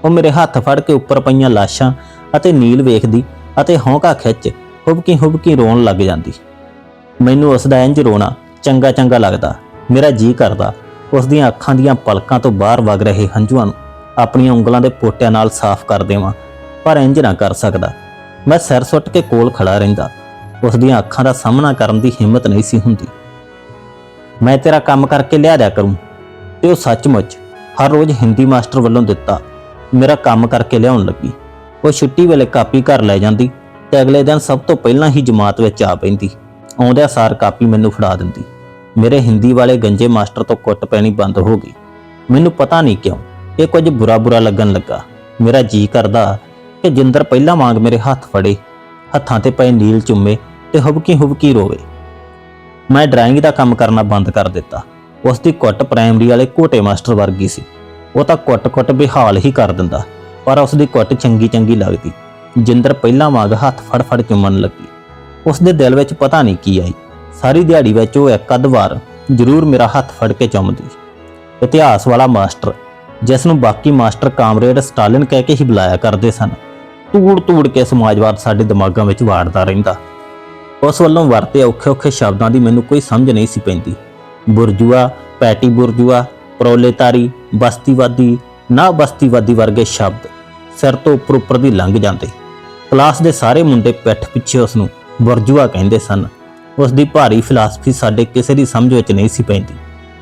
ਉਹ ਮੇਰੇ ਹੱਥ ਫੜ ਕੇ ਉੱਪਰ ਪਈਆਂ ਲਾਸ਼ਾਂ ਅਤੇ ਨੀਲ ਵੇਖਦੀ ਅਤੇ ਹੌਂਕਾ ਖਿੱਚ ਹੁਬਕੀ ਹੁਬਕੀ ਰੋਣ ਲੱਗ ਜਾਂਦੀ। ਮੈਨੂੰ ਉਸ ਦਾ ਇੰਜ ਰੋਣਾ ਚੰਗਾ ਚੰਗਾ ਲੱਗਦਾ, ਮੇਰਾ ਜੀ ਕਰਦਾ, ਉਸ ਦੀਆਂ ਅੱਖਾਂ ਦੀਆਂ ਪਲਕਾਂ ਤੋਂ ਬਾਹਰ ਵਗ ਰਹੇ ਹੰਝੂਆਂ ਨੂੰ ਆਪਣੀਆਂ ਉਂਗਲਾਂ ਦੇ ਪੋਟਿਆਂ ਨਾਲ ਸਾਫ਼ ਕਰ ਦੇਵਾਂ, ਪਰ ਇੰਜ ਨਾ ਕਰ ਸਕਦਾ। ਮੈਂ ਸਿਰ ਸੁੱਟ ਕੇ ਕੋਲ ਖੜਾ ਰਹਿੰਦਾ, ਉਸ ਦੀਆਂ ਅੱਖਾਂ ਦਾ ਸਾਹਮਣਾ ਕਰਨ ਦੀ ਹਿੰਮਤ ਨਹੀਂ ਸੀ ਹੁੰਦੀ। ਮੈਂ ਤੇਰਾ ਕੰਮ ਕਰਕੇ ਲਿਆ ਦਿਆ ਕਰੂੰ, ਤੇ ਉਹ ਸੱਚਮੁੱਚ ਹਰ ਰੋਜ਼ ਹਿੰਦੀ ਮਾਸਟਰ ਵੱਲੋਂ ਦਿੱਤਾ ਮੇਰਾ ਕੰਮ ਕਰਕੇ ਲਿਆਉਣ ਲੱਗੀ। ਉਹ ਛੁੱਟੀ ਵੇਲੇ ਕਾਪੀ ਘਰ ਲੈ ਜਾਂਦੀ ਤੇ ਅਗਲੇ ਦਿਨ ਸਭ ਤੋਂ ਪਹਿਲਾਂ ਹੀ ਜਮਾਤ ਵਿੱਚ ਆ ਪੈਂਦੀ। ਆਉਂਦਿਆਂ ਸਾਰ ਕਾਪੀ ਮੈਨੂੰ ਫੜਾ ਦਿੰਦੀ। ਮੇਰੇ ਹਿੰਦੀ ਵਾਲੇ ਗੰਜੇ ਮਾਸਟਰ ਤੋਂ ਕੁੱਟ ਪੈਣੀ ਬੰਦ ਹੋ ਗਈ। ਮੈਨੂੰ ਪਤਾ ਨਹੀਂ ਕਿਉਂ, ਇਹ ਕੁਝ ਬੁਰਾ ਬੁਰਾ ਲੱਗਣ ਲੱਗਾ। ਮੇਰਾ ਜੀ ਕਰਦਾ ਕਿ ਜਿੰਦਰ ਪਹਿਲਾਂ ਵਾਂਗ ਮੇਰੇ ਹੱਥ ਫੜੇ, ਹੱਥਾਂ ਤੇ ਪਏ ਨੀਲ ਚੁੰਮੇ ਤੇ ਹੁਬਕੀ ਹੁਬਕੀ ਰੋਵੇ। ਮੈਂ ਡਰਾਇੰਗ ਦਾ ਕੰਮ ਕਰਨਾ ਬੰਦ ਕਰ ਦਿੱਤਾ। ਉਸ ਦੀ ਕੁੱਟ ਪ੍ਰਾਇਮਰੀ ਵਾਲੇ ਕੋਟੇ ਮਾਸਟਰ ਵਰਗੀ ਸੀ। ਉਹ ਤਾਂ ਕੁੱਟ-ਕੁੱਟ ਬਿਹਾਲ ਹੀ ਕਰ ਦਿੰਦਾ, ਪਰ ਉਸ ਦੀ ਕੁੱਟ ਚੰਗੀ ਚੰਗੀ ਲੱਗਦੀ। ਜਿੰਦਰ ਪਹਿਲਾਂ ਵਾਂਗ ਹੱਥ ਫੜ-ਫੜ ਚੁੰਮਣ ਲੱਗੀ। ਉਸ ਦੇ ਦਿਲ ਵਿੱਚ ਪਤਾ ਨਹੀਂ ਕੀ ਆਈ। ਸਾਰੀ ਦਿਹਾੜੀ ਵਿੱਚ ਉਹ ਇੱਕ ਅੱਧ ਵਾਰ ਜ਼ਰੂਰ ਮੇਰਾ ਹੱਥ ਫੜ ਕੇ ਚੁੰਮਦੀ। ਇਤਿਹਾਸ ਵਾਲਾ ਮਾਸਟਰ, ਜਿਸ ਨੂੰ ਬਾਕੀ ਮਾਸਟਰ ਕਾਮਰੇਡ ਸਟਾਲਿਨ ਕਹਿ ਕੇ ਹੀ ਬੁਲਾਇਆ ਕਰਦੇ ਸਨ ਤੂੜ-ਤੂੜ ਕੇ ਸਮਾਜਵਾਦ ਸਾਡੇ ਦਿਮਾਗਾਂ ਵਿੱਚ ਵਾੜਦਾ ਰਹਿੰਦਾ। ਉਸ ਵੱਲੋਂ ਵਰਤੇ ਔਖੇ-ਔਖੇ ਸ਼ਬਦਾਂ ਦੀ ਮੈਨੂੰ ਕੋਈ ਸਮਝ ਨਹੀਂ ਸੀ ਪੈਂਦੀ। ਬੁਰਜੂਆ, ਪੈਟੀ ਬੁਰਜੂਆ ਪ੍ਰੋਲੇਤਾਰੀ, ਬਸਤੀਵਾਦੀ, ਨਾ ਬਸਤੀਵਾਦੀ ਵਰਗੇ ਸ਼ਬਦ ਸਿਰ ਤੋਂ ਉੱਪਰ ਉੱਪਰ ਦੀ ਲੰਘ ਜਾਂਦੇ। ਕਲਾਸ ਦੇ ਸਾਰੇ ਮੁੰਡੇ ਪਿੱਠ ਪਿੱਛੇ ਉਸ ਨੂੰ ਬੁਰਜੂਆ ਕਹਿੰਦੇ ਸਨ। ਉਸ ਦੀ ਭਾਰੀ ਫਿਲਾਸਫੀ ਸਾਡੇ ਕਿਸੇ ਦੀ ਸਮਝ ਵਿੱਚ ਨਹੀਂ ਸੀ ਪੈਂਦੀ।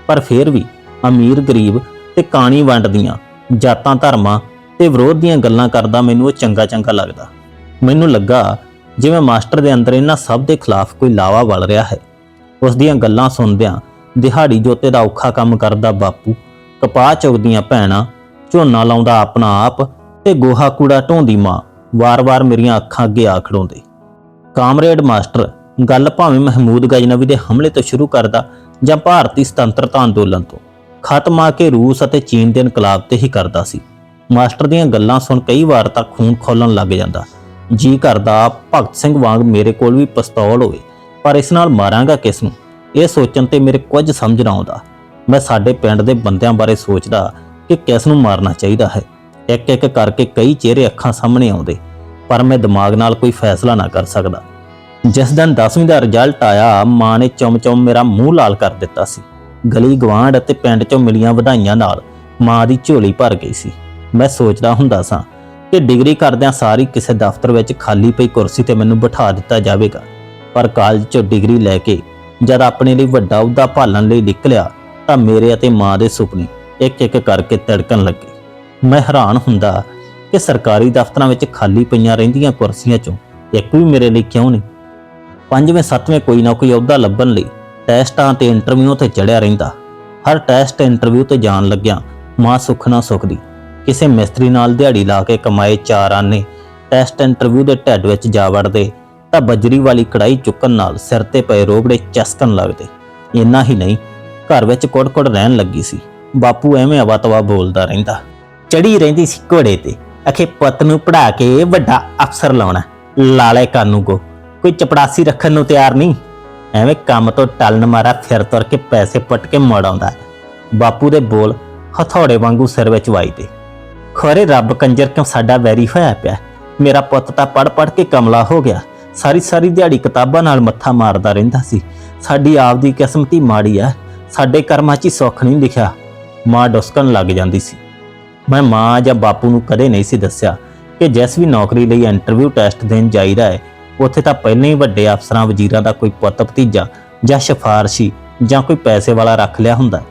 ਪਰ ਫਿਰ ਵੀ ਅਮੀਰ, ਗਰੀਬ ਤੇ ਕਾਣੀ ਵੰਡਦੀਆਂ ਜਾਤਾਂ, ਧਰਮਾਂ ਤੇ ਵਿਰੋਧ ਦੀਆਂ ਗੱਲਾਂ ਕਰਦਾ ਮੈਨੂੰ ਉਹ ਚੰਗਾ ਚੰਗਾ ਲੱਗਦਾ। ਮੈਨੂੰ ਲੱਗਾ ਜਿਵੇਂ ਮਾਸਟਰ ਦੇ ਅੰਦਰ ਇਹਨਾਂ ਸਭ ਦੇ ਖਿਲਾਫ ਕੋਈ ਲਾਵਾ ਵਲ ਰਿਹਾ ਹੈ। ਉਸ ਦੀਆਂ ਗੱਲਾਂ ਸੁਣਦਿਆਂ ਦਿਹਾੜੀ ਜੋਤੇ ਦਾ ਔਖਾ ਕੰਮ ਕਰਦਾ ਬਾਪੂ। ਕਪਾਹ ਚੁਗਦੀਆਂ ਭੈਣਾਂ, ਝੋਨਾ ਲਾਉਂਦਾ ਆਪਣਾ ਆਪ ਤੇ ਗੋਹਾ ਕੂੜਾ ਢੋਂਦੀ ਮਾਂ, ਵਾਰ-ਵਾਰ ਮੇਰੀਆਂ ਅੱਖਾਂ ਅੱਗੇ ਆ ਖੜੋਂਦੇ। ਕਾਮਰੇਡ ਮਾਸਟਰ, ਗੱਲ ਭਾਵੇਂ ਮਹਿਮੂਦ ਗਜਨਵੀ ਦੇ ਹਮਲੇ ਤੋਂ ਸ਼ੁਰੂ ਕਰਦਾ ਜਾਂ ਭਾਰਤੀ ਸੁਤੰਤਰਤਾ ਅੰਦੋਲਨ ਤੋਂ, ਖਤਮ ਆ ਕੇ ਰੂਸ ਅਤੇ ਚੀਨ ਦੇ ਇਨਕਲਾਬ ਤੇ ਹੀ ਕਰਦਾ ਸੀ। ਮਾਸਟਰ ਦੀਆਂ ਗੱਲਾਂ ਸੁਣ ਕਈ ਵਾਰ ਤਾਂ ਖੂਨ ਖੋਲਣ ਲੱਗ ਜਾਂਦਾ। ਜੀ ਕਰਦਾ, ਭਗਤ ਸਿੰਘ ਵਾਂਗ ਮੇਰੇ ਕੋਲ ਵੀ ਪਿਸਤੌਲ ਹੋਵੇ, ਪਰ ਇਸ ਨਾਲ ਮਾਰਾਂਗਾ ਕਿਸ ਨੂੰ? ਇਹ ਸੋਚਣ ਤੇ ਮੇਰੇ ਕੁਝ ਸਮਝ ਨਾ ਆਉਂਦਾ। ਮੈਂ ਸਾਡੇ ਪਿੰਡ ਦੇ ਬੰਦਿਆਂ ਬਾਰੇ ਸੋਚਦਾ ਕਿ ਕਿਸ ਨੂੰ ਮਾਰਨਾ ਚਾਹੀਦਾ ਹੈ। ਇੱਕ ਇੱਕ ਕਰਕੇ ਕਈ ਚਿਹਰੇ ਅੱਖਾਂ ਸਾਹਮਣੇ ਆਉਂਦੇ, ਪਰ ਮੈਂ ਦਿਮਾਗ ਨਾਲ ਕੋਈ ਫੈਸਲਾ ਨਾ ਕਰ ਸਕਦਾ। ਜਿਸ ਦਿਨ 10ਵੀਂ ਦਾ ਰਿਜ਼ਲਟ ਆਇਆ, ਮਾਂ ਨੇ ਚੁੰਮ-ਚੁੰਮ ਮੇਰਾ ਮੂੰਹ ਲਾਲ ਕਰ ਦਿੱਤਾ ਸੀ। ਗਲੀ ਗਵਾਂਢ ਅਤੇ ਪਿੰਡ ਚੋਂ ਮਿਲੀਆਂ ਵਧਾਈਆਂ ਨਾਲ ਮਾਂ ਦੀ ਝੋਲੀ ਭਰ ਗਈ ਸੀ। ਮੈਂ ਸੋਚਦਾ ਹੁੰਦਾ ਸਾਂ ਕਿ ਡਿਗਰੀ ਕਰਦਿਆਂ ਸਾਰੀ ਕਿਸੇ ਦਫ਼ਤਰ ਵਿੱਚ ਖਾਲੀ ਪਈ ਕੁਰਸੀ ਤੇ ਮੈਨੂੰ ਬਿਠਾ ਦਿੱਤਾ ਜਾਵੇਗਾ, ਪਰ ਕਾਲਜ ਚੋਂ ਡਿਗਰੀ ਲੈ ਕੇ ਜਦ ਆਪਣੇ ਲਈ ਵੱਡਾ ਅਹੁਦਾ ਭਾਲਣ ਲਈ ਨਿਕਲਿਆ ਤਾਂ ਮੇਰੇ ਅਤੇ ਮਾਂ ਦੇ ਸੁਪਨੇ ਇੱਕ ਇੱਕ ਕਰਕੇ ਤੜਕਣ ਲੱਗੇ। ਮੈਂ ਹੈਰਾਨ ਹੁੰਦਾ ਕਿ ਸਰਕਾਰੀ ਦਫ਼ਤਰਾਂ ਵਿੱਚ ਖਾਲੀ ਪਈਆਂ ਰਹਿੰਦੀਆਂ ਕੁਰਸੀਆਂ ਚੋਂ ਇੱਕ ਵੀ ਮੇਰੇ ਲਈ ਕਿਉਂ ਨਹੀਂ? ਪੰਜਵੇਂ, ਸੱਤਵੇਂ ਕੋਈ ਨਾ ਕੋਈ ਅਹੁਦਾ ਲੱਭਣ ਲਈ ਟੈਸਟਾਂ ਤੇ ਇੰਟਰਵਿਊ ਤੇ ਚੜਿਆ ਰਹਿੰਦਾ। ਹਰ ਟੈਸਟ ਇੰਟਰਵਿਊ ਤੇ ਜਾਣ ਲੱਗਿਆ ਮਾਂ ਸੁੱਖ ਨਾ ਸੁੱਖਦੀ। ਕਿਸੇ ਮਿਸਤਰੀ ਨਾਲ ਦਿਹਾੜੀ ਲਾ ਕੇ ਕਮਾਏ ਚਾਰ ਆਨੇ ਟੈਸਟ ਇੰਟਰਵਿਊ ਦੇ ਢੱਡ ਵਿੱਚ ਜਾ ਵੜਦੇ ਤਾਂ ਬਜਰੀ ਵਾਲੀ ਕੜਾਈ ਚੁੱਕਣ ਨਾਲ ਸਿਰ ਤੇ ਪਏ ਰੋਬੜੇ ਚਸਕਣ ਲੱਗਦੇ ਇੰਨਾ ਹੀ ਨਹੀਂ, ਘਰ ਵਿੱਚ ਕੁੜ-ਕੁੜ ਰਹਿਣ ਲੱਗੀ ਸੀ। ਬਾਪੂ ਐਵੇਂ ਅਵਾ-ਤਵਾ ਬੋਲਦਾ ਰਹਿੰਦਾ। ਚੜੀ ਰਹਿੰਦੀ ਸੀ ਘੋੜੇ ਤੇ। ਅਖੇ ਪੁੱਤ ਨੂੰ ਪੜਾ ਕੇ ਵੱਡਾ ਅਫਸਰ ਲਾਉਣਾ। ਲਾਲੇ ਕਾਨੂੰ ਕੋ, ਕੋਈ ਚਪੜਾਸੀ ਰੱਖਣ ਨੂੰ ਤਿਆਰ ਨਹੀਂ। ਐਵੇਂ ਕੰਮ ਤੋਂ ਟਲਣ ਮਾਰਾ ਫਿਰ ਤੁਰ ਕੇ ਪੈਸੇ ਪਟ ਕੇ ਮੜ ਆਉਂਦਾ। ਬਾਪੂ ਦੇ ਬੋਲ ਹਥੌੜੇ ਵਾਂਗੂ ਸਿਰ ਵਿੱਚ ਵਾਈਦੇ ਖਰੇ ਰੱਬ ਕੰਜਰ ਕਿਉਂ ਸਾਡਾ ਵੈਰੀ ਹੋਇਆ ਪਿਆ? ਮੇਰਾ ਪੁੱਤ ਤਾਂ ਪੜ ਪੜ ਕੇ ਕਮਲਾ ਹੋ ਗਿਆ। ਸਾਰੀ ਸਾਰੀ ਦਿਹਾੜੀ ਕਿਤਾਬਾਂ ਨਾਲ ਮੱਥਾ ਮਾਰਦਾ ਰਹਿੰਦਾ ਸੀ। ਸਾਡੀ ਆਪਦੀ ਕਿਸਮਤ ਹੀ ਮਾੜੀ ਆ ਸਾਡੇ ਕਰਮਾਂ 'ਚ ਹੀ ਸੁੱਖ ਨਹੀਂ ਲਿਖਿਆ ਮਾਂ ਡੁਸਕਣ ਲੱਗ ਜਾਂਦੀ ਸੀ। ਮੈਂ ਮਾਂ ਜਾਂ ਬਾਪੂ ਨੂੰ ਕਦੇ ਨਹੀਂ ਸੀ ਦੱਸਿਆ ਕਿ ਜਿਸ ਵੀ ਨੌਕਰੀ ਲਈ ਇੰਟਰਵਿਊ ਟੈਸਟ ਦੇਣ ਜਾਈਦਾ ਹੈ ਉੱਥੇ ਤਾਂ ਪਹਿਲਾਂ ਹੀ ਵੱਡੇ ਅਫਸਰਾਂ, ਵਜ਼ੀਰਾਂ ਦਾ ਕੋਈ ਪੁੱਤ, ਭਤੀਜਾ ਜਾਂ ਸਿਫਾਰਸ਼ੀ ਜਾਂ ਕੋਈ ਪੈਸੇ ਵਾਲਾ ਰੱਖ ਲਿਆ ਹੁੰਦਾ।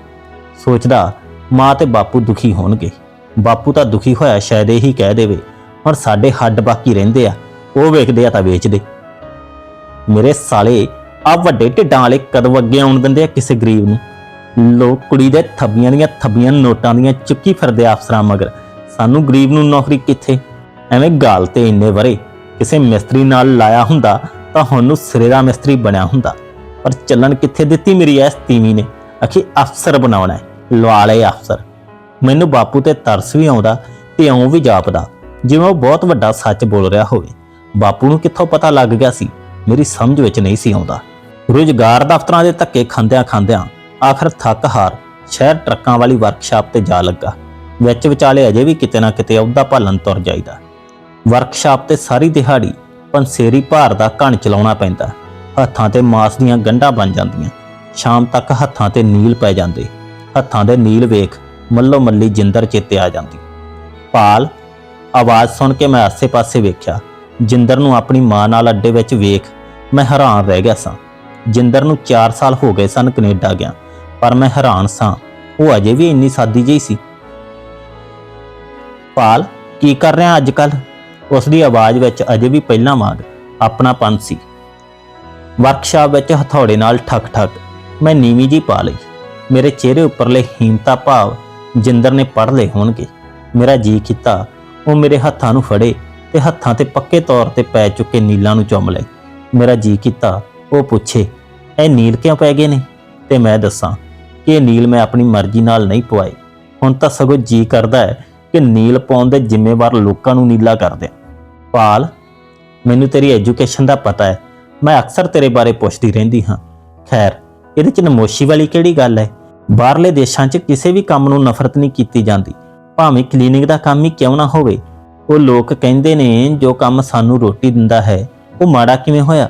ਸੋਚਦਾ, ਮਾਂ ਤੇ ਬਾਪੂ ਦੁਖੀ ਹੋਣਗੇ। ਬਾਪੂ ਤਾਂ ਦੁਖੀ ਹੋਇਆ ਸ਼ਾਇਦ ਇਹੀ ਕਹਿ ਦੇਵੇ ਹੁਣ ਸਾਡੇ ਹੱਡ ਬਾਕੀ ਰਹਿੰਦੇ ਆ। ਉਹ ਵੇਖਦੇ ਆ ਤਾਂ ਵੇਚਦੇ। ਮੇਰੇ ਸਾਲੇ ਆ ਵੱਡੇ ਢਿੱਡਾਂ ਵਾਲੇ ਕਦੋਂ ਅੱਗੇ ਆਉਣ ਦਿੰਦੇ ਆ ਕਿਸੇ ਗਰੀਬ ਨੂੰ। ਲੋਕ ਕੁੜੀ ਦੇ ਥੱਬੀਆਂ ਦੀਆਂ ਥੱਬੀਆਂ ਨੋਟਾਂ ਦੀਆਂ ਚੁੱਕੀ ਫਿਰਦੇ ਅਫਸਰਾਂ ਮਗਰ। ਸਾਨੂੰ ਗਰੀਬ ਨੂੰ ਨੌਕਰੀ ਕਿੱਥੇ? ਐਵੇਂ ਗਾਲ ਤੇ ਇੰਨੇ ਵਰੇ ਕਿਸੇ ਮਿਸਤਰੀ ਨਾਲ ਲਾਇਆ ਹੁੰਦਾ ਤਾਂ ਹੁਣ ਨੂੰ ਸਿਰੇ ਦਾ ਮਿਸਤਰੀ ਬਣਿਆ ਹੁੰਦਾ। ਪਰ ਚੱਲਣ ਕਿੱਥੇ ਦਿੱਤੀ ਮੇਰੀ ਐਸ ਤੀਵੀ ਨੇ? ਅਖੇ ਅਫਸਰ ਬਣਾਉਣਾ ਹੈ ਲਵਾ ਅਫਸਰ। ਮੈਨੂੰ ਬਾਪੂ ਤੇ ਤਰਸ ਵੀ ਆਉਂਦਾ ਤੇ ਆਉਂ ਵੀ ਜਾਪਦਾ, ਜਿਵੇਂ ਉਹ ਬਹੁਤ ਵੱਡਾ ਸੱਚ ਬੋਲ ਰਿਹਾ ਹੋਵੇ। ਬਾਪੂ ਨੂੰ ਕਿੱਥੋਂ ਪਤਾ ਲੱਗ ਗਿਆ ਸੀ? ਮੇਰੀ ਸਮਝ ਵਿੱਚ ਨਹੀਂ ਸੀ ਆਉਂਦਾ। ਰੁਜ਼ਗਾਰ ਦਫ਼ਤਰਾਂ ਦੇ ਧੱਕੇ ਖਾਂਦਿਆਂ ਖਾਂਦਿਆਂ ਆਖਰ ਥੱਕ ਹਾਰ ਸ਼ਹਿਰ ਟਰੱਕਾਂ ਵਾਲੀ ਵਰਕਸ਼ਾਪ ਤੇ ਜਾ ਲੱਗਾ। ਵਿੱਚ ਵਿਚਾਲੇ ਅਜੇ ਵੀ ਕਿਤੇ ਨਾ ਕਿਤੇ ਅਹੁਦਾ ਭਾਲਣ ਤੁਰ ਜਾਈਦਾ। ਵਰਕਸ਼ਾਪ ਤੇ ਸਾਰੀ ਦਿਹਾੜੀ ਪੰਸੇਰੀ ਭਾਰ ਦਾ ਘਣ ਚਲਾਉਣਾ ਪੈਂਦਾ। ਹੱਥਾਂ ਤੇ ਮਾਸ ਦੀਆਂ ਗੰਢਾਂ ਬਣ ਜਾਂਦੀਆਂ। ਸ਼ਾਮ ਤੱਕ ਹੱਥਾਂ ਤੇ ਨੀਲ ਪੈ ਜਾਂਦੇ। ਹੱਥਾਂ ਦੇ ਨੀਲ ਵੇਖ ਮੱਲੋ ਮੱਲੀ ਜਿੰਦਰ ਚੇਤੇ ਆ ਜਾਂਦੀ। ਪਾਲ, ਆਵਾਜ਼ ਸੁਣ ਕੇ ਮੈਂ ਆਸੇ-ਪਾਸੇ ਵੇਖਿਆ। ਜਿੰਦਰ ਨੂੰ ਆਪਣੀ ਮਾਂ ਨਾਲ ਅੱਡੇ ਵਿੱਚ ਵੇਖ ਮੈਂ ਹੈਰਾਨ ਰਹਿ ਗਿਆ ਸਾਂ। ਜਿੰਦਰ ਨੂੰ 4 ਸਾਲ ਹੋ ਗਏ ਸਨ ਕੈਨੇਡਾ ਗਿਆ, ਪਰ ਮੈਂ ਹੈਰਾਨ ਸਾਂ, ਉਹ ਅਜੇ ਵੀ ਇੰਨੀ ਸਾਦੀ ਜਿਹੀ ਸੀ। ਪਾਲ, ਕੀ ਕਰ ਰਿਹਾ ਅੱਜ ਕੱਲ ਉਸ ਦੀ ਆਵਾਜ਼ ਵਿੱਚ ਅਜੇ ਵੀ ਪਹਿਲਾਂ ਵਾਂਗ ਆਪਣਾਪਨ ਸੀ। ਵਰਕਸ਼ਾਪ ਵਿੱਚ ਹਥੌੜੇ ਨਾਲ ਠੱਕ ਠੱਕ ਮੈਂ ਨੀਵੀਂ ਜੀ ਪਾ ਲਈ। ਮੇਰੇ ਚਿਹਰੇ ਉੱਪਰਲੇ ਹੀਨਤਾ ਭਾਵ ਜਿੰਦਰ ਨੇ ਪੜ ਲਏ ਹੋਣਗੇ। ਮੇਰਾ ਜੀ ਕੀਤਾ, ਉਹ ਮੇਰੇ ਹੱਥਾਂ ਨੂੰ ਫੜੇ ਤੇ ਹੱਥਾਂ ਤੇ ਪੱਕੇ ਤੌਰ ਤੇ ਪੈ ਚੁੱਕੇ ਨੀਲਾਂ ਨੂੰ ਚੁੰਮ ਲਏ। ਮੇਰਾ ਜੀ ਕੀਤਾ, ਉਹ ਪੁੱਛੇ, ਇਹ ਨੀਲ ਕਿਉਂ ਪੈ ਗਏ ਨੇ? ਤੇ ਮੈਂ ਦੱਸਾਂ ਕਿ ਇਹ ਨੀਲ ਮੈਂ ਆਪਣੀ ਮਰਜ਼ੀ ਨਾਲ ਨਹੀਂ ਪਵਾਏ। ਹੁਣ ਤਾਂ ਸਗੋਂ ਜੀ ਕਰਦਾ ਹੈ ਕਿ ਨੀਲ ਪਾਉਣ ਦੇ ਜ਼ਿੰਮੇਵਾਰ ਲੋਕਾਂ ਨੂੰ ਨੀਲਾ ਕਰ ਦਿਆਂ ਪਾਲ, ਮੈਨੂੰ ਤੇਰੀ ਐਜੂਕੇਸ਼ਨ ਦਾ ਪਤਾ ਹੈ। ਮੈਂ ਅਕਸਰ ਤੇਰੇ ਬਾਰੇ ਪੁੱਛਦੀ ਰਹਿੰਦੀ ਹਾਂ। ਖੈਰ, ਇਹਦੇ ਚ ਨਮੋਸ਼ੀ ਵਾਲੀ ਕਿਹੜੀ ਗੱਲ ਹੈ? ਬਾਹਰਲੇ ਦੇਸ਼ਾਂ 'ਚ ਕਿਸੇ ਵੀ ਕੰਮ ਨੂੰ ਨਫ਼ਰਤ ਨਹੀਂ ਕੀਤੀ ਜਾਂਦੀ। ਭਾਵੇਂ ਕਲੀਨਿਕ ਦਾ ਕੰਮ ਹੀ ਕਿਉਂ ਨਾ ਹੋਵੇ, ਉਹ ਲੋਕ ਕਹਿੰਦੇ ਨੇ ਜੋ ਕੰਮ ਸਾਨੂੰ ਰੋਟੀ ਦਿੰਦਾ ਹੈ ਉਹ ਮਾੜਾ ਕਿਵੇਂ ਹੋਇਆ?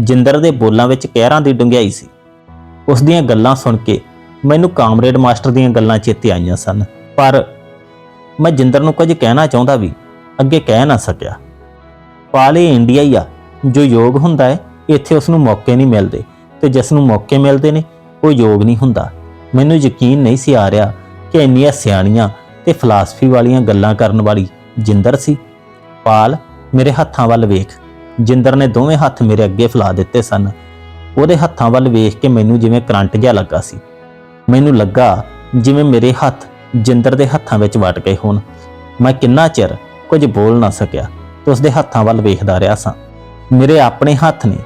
ਜਿੰਦਰ ਦੇ ਬੋਲਾਂ ਵਿੱਚ ਕਹਿਰਾਂ ਦੀ ਡੁੰਗਿਆਈ ਸੀ। ਉਸ ਦੀਆਂ ਗੱਲਾਂ ਸੁਣ ਕੇ ਮੈਨੂੰ ਕਾਮਰੇਡ ਮਾਸਟਰ ਦੀਆਂ ਗੱਲਾਂ ਚੇਤੇ ਆਈਆਂ ਸਨ। ਪਰ ਮੈਂ ਜਿੰਦਰ ਨੂੰ ਕੁਝ ਕਹਿਣਾ ਚਾਹੁੰਦਾ ਵੀ ਅੱਗੇ ਕਹਿ ਨਾ ਸਕਿਆ। ਪਾਲੇ ਇੰਡੀਆ ਹੀ ਆ, ਜੋ ਯੋਗ ਹੁੰਦਾ ਹੈ, ਇੱਥੇ ਉਸ ਨੂੰ ਮੌਕੇ ਨਹੀਂ ਮਿਲਦੇ ਤੇ ਜਿਸ ਨੂੰ ਮੌਕੇ ਮਿਲਦੇ ਨੇ, ਉਹ ਯੋਗ ਨਹੀਂ ਹੁੰਦਾ। ਮੈਨੂੰ ਯਕੀਨ ਨਹੀਂ ਸੀ ਆ ਰਿਹਾ ਕਿ ਇੰਨੀਆਂ ਸਿਆਣੀਆਂ ਤੇ ਫਲਸਫੀ ਵਾਲੀਆਂ ਗੱਲਾਂ ਕਰਨ ਵਾਲੀ ਜਿੰਦਰ ਸੀ। ਪਾਲ, ਮੇਰੇ ਹੱਥਾਂ ਵੱਲ ਵੇਖ। ਜਿੰਦਰ ਨੇ ਦੋਵੇਂ ਹੱਥ ਮੇਰੇ ਅੱਗੇ ਫੈਲਾ ਦਿੱਤੇ ਸਨ। ਉਹਦੇ ਹੱਥਾਂ ਵੱਲ ਵੇਖ ਕੇ ਮੈਨੂੰ ਜਿਵੇਂ ਕਰੰਟ ਜਿਹਾ ਲੱਗਾ ਸੀ। ਮੈਨੂੰ ਲੱਗਾ ਜਿਵੇਂ ਮੇਰੇ ਹੱਥ ਜਿੰਦਰ ਦੇ ਹੱਥਾਂ ਵਿੱਚ ਵਟ ਗਏ ਹੋਣ। ਮੈਂ ਕਿੰਨਾ ਚਿਰ ਕੁਝ ਬੋਲ ਨਾ ਸਕਿਆ ਤੇ ਉਸਦੇ ਹੱਥਾਂ ਵੱਲ ਵੇਖਦਾ ਰਿਹਾ ਸਾਂ। ਮੇਰੇ ਆਪਣੇ ਹੱਥ ਨੇ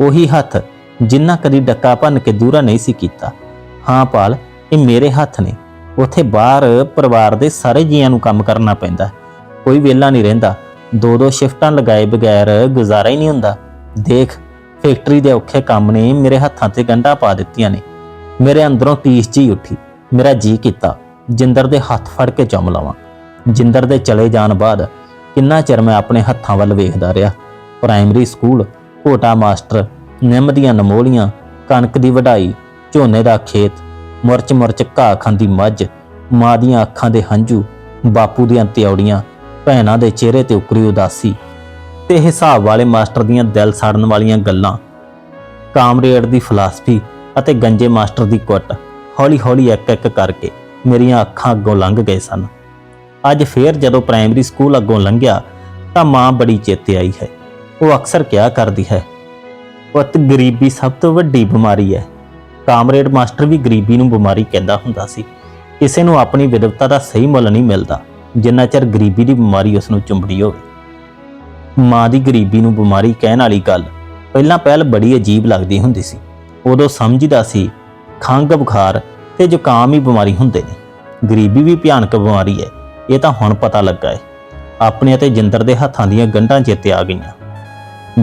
ਉਹੀ ਹੱਥ ਜਿੰਨਾ ਕਦੀ ਡੱਕਾ ਭੰਨ ਕੇ ਦੂਰਾ ਨਹੀਂ ਸੀ ਕੀਤਾ। ਹਾਂ ਪਾਲ, ਇਹ ਮੇਰੇ ਹੱਥ ਨੇ। ਉਥੇ ਬਾਹਰ ਪਰਿਵਾਰ ਦੇ ਸਾਰੇ ਜੀਆਂ ਨੂੰ ਕੰਮ ਕਰਨਾ ਪੈਂਦਾ। ਕੋਈ ਵਿਹਲਾ ਨਹੀਂ ਰਹਿੰਦਾ। ਦੋ ਦੋ ਸ਼ਿਫਟਾਂ ਲਗਾਏ ਬਗੈਰ ਗੁਜ਼ਾਰਾ ਹੀ ਨਹੀਂ ਹੁੰਦਾ। ਦੇਖ, ਫੈਕਟਰੀ ਦੇ ਔਖੇ ਕੰਮ ਨੇ ਮੇਰੇ ਹੱਥਾਂ ਤੇ ਗੰਢਾਂ ਪਾ ਦਿੱਤੀਆਂ ਨੇ। ਮੇਰੇ ਅੰਦਰੋਂ ਤੀਸ ਜੀ ਉੱਠੀ। ਮੇਰਾ ਜੀ ਕੀਤਾ, ਜਿੰਦਰ ਦੇ ਹੱਥ ਫੜ ਕੇ ਚੁੰਮ ਲਵਾਂ। ਜਿੰਦਰ ਦੇ ਚਲੇ ਜਾਣ ਬਾਅਦ ਕਿੰਨਾ ਚਿਰ ਮੈਂ ਆਪਣੇ ਹੱਥਾਂ ਵੱਲ ਵੇਖਦਾ ਰਿਹਾ। ਪ੍ਰਾਇਮਰੀ ਸਕੂਲ, ਕੋਟਾ ਮਾਸਟਰ, ਨਿੰਮ ਦੀਆਂ ਨਮੋਲੀਆਂ, ਕਣਕ ਦੀ ਵਢਾਈ, ਝੋਨੇ ਦਾ ਖੇਤ ਮੁਰਚ ਮੁਰਚ ਘਾਹ ਖਾਂਦੀ ਮੱਝ, ਮਾਂ ਦੀਆਂ ਅੱਖਾਂ ਦੇ ਹੰਝੂ, ਬਾਪੂ ਦੀਆਂ ਤਿਉੜੀਆਂ ਭੈਣਾਂ ਦੇ ਚਿਹਰੇ ਤੇ ਉਕਰੀ ਉਦਾਸੀ ਤੇ ਹਿਸਾਬ ਵਾਲੇ ਮਾਸਟਰ ਦੀਆਂ ਦਿਲ ਸਾੜਨ ਵਾਲੀਆਂ ਗੱਲਾਂ, ਕਾਮਰੇਡ ਦੀ ਫਲਸਫੀ ਅਤੇ ਗੰਜੇ ਮਾਸਟਰ ਦੀ ਕੁੱਟ, ਹੌਲੀ-ਹੌਲੀ ਇੱਕ-ਇੱਕ ਕਰਕੇ ਮੇਰੀਆਂ ਅੱਖਾਂ ਅੱਗੋਂ ਲੰਘ ਗਏ ਸਨ। ਅੱਜ ਫੇਰ ਜਦੋਂ ਪ੍ਰਾਇਮਰੀ ਸਕੂਲ ਅੱਗੋਂ ਲੰਘਿਆ ਤਾਂ ਮਾਂ ਬੜੀ ਚੇਤੇ ਆਈ ਹੈ। ਉਹ ਅਕਸਰ ਕਿਹਾ ਕਰਦੀ ਹੈ, ਪੁੱਤ, ਗਰੀਬੀ ਸਭ ਤੋਂ ਵੱਡੀ ਬਿਮਾਰੀ ਹੈ। ਕਾਮਰੇਡ ਮਾਸਟਰ ਵੀ ਗਰੀਬੀ ਨੂੰ ਬਿਮਾਰੀ ਕਹਿੰਦਾ ਹੁੰਦਾ ਸੀ। ਕਿਸੇ ਨੂੰ ਆਪਣੀ ਵਿਦਵਤਾ ਦਾ ਸਹੀ ਮੁੱਲ ਨਹੀਂ ਮਿਲਦਾ। ਜਿੰਨਾ ਚਿਰ ਗਰੀਬੀ ਦੀ ਬਿਮਾਰੀ ਉਸ ਨੂੰ ਚੁੰਬੜੀ ਹੋਵੇ। ਮਾਂ ਦੀ ਗਰੀਬੀ ਨੂੰ ਬਿਮਾਰੀ ਕਹਿਣ ਵਾਲੀ ਗੱਲ ਪਹਿਲਾਂ ਪਹਿਲ ਬੜੀ ਅਜੀਬ ਲੱਗਦੀ ਹੁੰਦੀ ਸੀ। ਉਦੋਂ ਸਮਝਦਾ ਸੀ, ਖੰਘ ਬੁਖਾਰ ਤੇ ਜ਼ੁਕਾਮ ਹੀ ਬਿਮਾਰੀ ਹੁੰਦੇ ਨੇ। ਗਰੀਬੀ ਵੀ ਭਿਆਨਕ ਬਿਮਾਰੀ ਹੈ, ਇਹ ਤਾਂ ਹੁਣ ਪਤਾ ਲੱਗਾ ਹੈ। ਆਪਣੇ ਅਤੇ ਜਿੰਦਰ ਦੇ ਹੱਥਾਂ ਦੀਆਂ ਗੰਢਾਂ ਚੇਤੇ ਆ ਗਈਆਂ।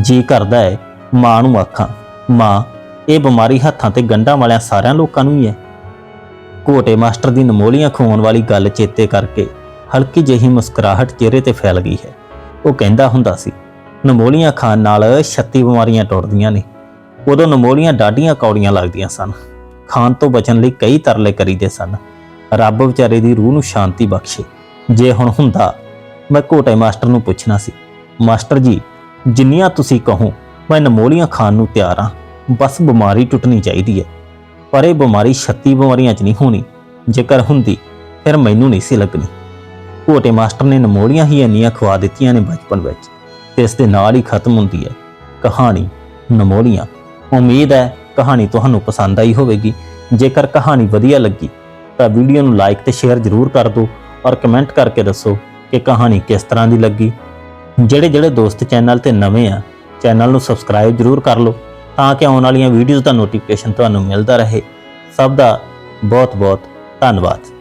ਜੀ ਕਰਦਾ ਹੈ, ਮਾਂ ਨੂੰ ਆਖਾਂ, ਮਾਂ, ਇਹ ਬਿਮਾਰੀ ਹੱਥਾਂ ਤੇ ਗੰਢਾਂ ਵਾਲਿਆਂ ਸਾਰਿਆਂ ਲੋਕਾਂ ਨੂੰ ਹੀ ਹੈ। ਘੋਟੇ ਮਾਸਟਰ ਦੀ ਨਮੋਲੀਆਂ ਖਵਾਉਣ ਵਾਲੀ ਗੱਲ ਚੇਤੇ ਕਰਕੇ ਹਲਕੀ ਜਿਹੀ ਮੁਸਕਰਾਹਟ ਚਿਹਰੇ ਤੇ ਫੈਲ ਗਈ ਹੈ। ਉਹ ਕਹਿੰਦਾ ਹੁੰਦਾ ਸੀ, ਨਮੋਲੀਆਂ ਖਾਣ ਨਾਲ 36 ਬਿਮਾਰੀਆਂ ਟੁੱਟਦੀਆਂ ਨੇ। ਉਦੋਂ ਨਮੋਲੀਆਂ ਡਾਢੀਆਂ ਕੌੜੀਆਂ ਲੱਗਦੀਆਂ ਸਨ। ਖਾਣ ਤੋਂ ਬਚਣ ਲਈ ਕਈ ਤਰਲੇ ਕਰੀਦੇ ਸਨ। ਰੱਬ ਵਿਚਾਰੇ ਦੀ ਰੂਹ ਨੂੰ ਸ਼ਾਂਤੀ ਬਖਸ਼ੇ। ਜੇ ਹੁਣ ਹੁੰਦਾ, ਮੈਂ ਘੋਟੇ ਮਾਸਟਰ ਨੂੰ ਪੁੱਛਣਾ ਸੀ, ਮਾਸਟਰ ਜੀ, ਜਿੰਨੀਆਂ ਤੁਸੀਂ ਕਹੋ, ਮੈਂ ਨਮੋਲੀਆਂ ਖਾਣ ਨੂੰ ਤਿਆਰ ਹਾਂ। ਬਸ ਬਿਮਾਰੀ ਟੁੱਟਣੀ ਚਾਹੀਦੀ ਹੈ। ਪਰ ਇਹ ਬਿਮਾਰੀ 36 ਬਿਮਾਰੀਆਂ 'ਚ ਨਹੀਂ ਹੋਣੀ। ਜੇਕਰ ਹੁੰਦੀ, ਫਿਰ ਮੈਨੂੰ ਨਹੀਂ ਸੀ ਲੱਗਣੀ। ਕੋਟੇ ਮਾਸਟਰ ਨੇ ਨਮੋਲੀਆਂ ਹੀ ਇੰਨੀਆਂ ਖਵਾ ਦਿੱਤੀਆਂ ਨੇ ਬਚਪਨ ਵਿੱਚ ਤੇ ਇਸ ਦੇ ਨਾਲ ਹੀ ਖਤਮ ਹੁੰਦੀ ਹੈ ਕਹਾਣੀ ਨਮੋਲੀਆਂ ਉਮੀਦ ਹੈ ਕਹਾਣੀ ਤੁਹਾਨੂੰ ਪਸੰਦ ਆਈ ਹੋਵੇਗੀ। ਜੇਕਰ ਕਹਾਣੀ ਵਧੀਆ ਲੱਗੀ ਤਾਂ ਵੀਡੀਓ ਨੂੰ ਲਾਈਕ ਤੇ ਸ਼ੇਅਰ ਜ਼ਰੂਰ ਕਰ ਦਿਓ ਔਰ ਕਮੈਂਟ ਕਰਕੇ ਦੱਸੋ ਕਿ ਕਹਾਣੀ ਕਿਸ ਤਰ੍ਹਾਂ ਦੀ ਲੱਗੀ। ਜਿਹੜੇ ਜਿਹੜੇ ਦੋਸਤ ਚੈਨਲ ਤੇ ਨਵੇਂ ਆ, ਚੈਨਲ ਨੂੰ ਸਬਸਕ੍ਰਾਈਬ ਜ਼ਰੂਰ ਕਰ ਲਓ ਤਾਂ ਕਿ ਆਉਣ ਵਾਲੀਆਂ ਵੀਡੀਓਜ਼ ਦਾ ਨੋਟੀਫਿਕੇਸ਼ਨ ਤੁਹਾਨੂੰ ਮਿਲਦਾ ਰਹੇ। ਸਭ ਦਾ ਬਹੁਤ ਬਹੁਤ ਧੰਨਵਾਦ।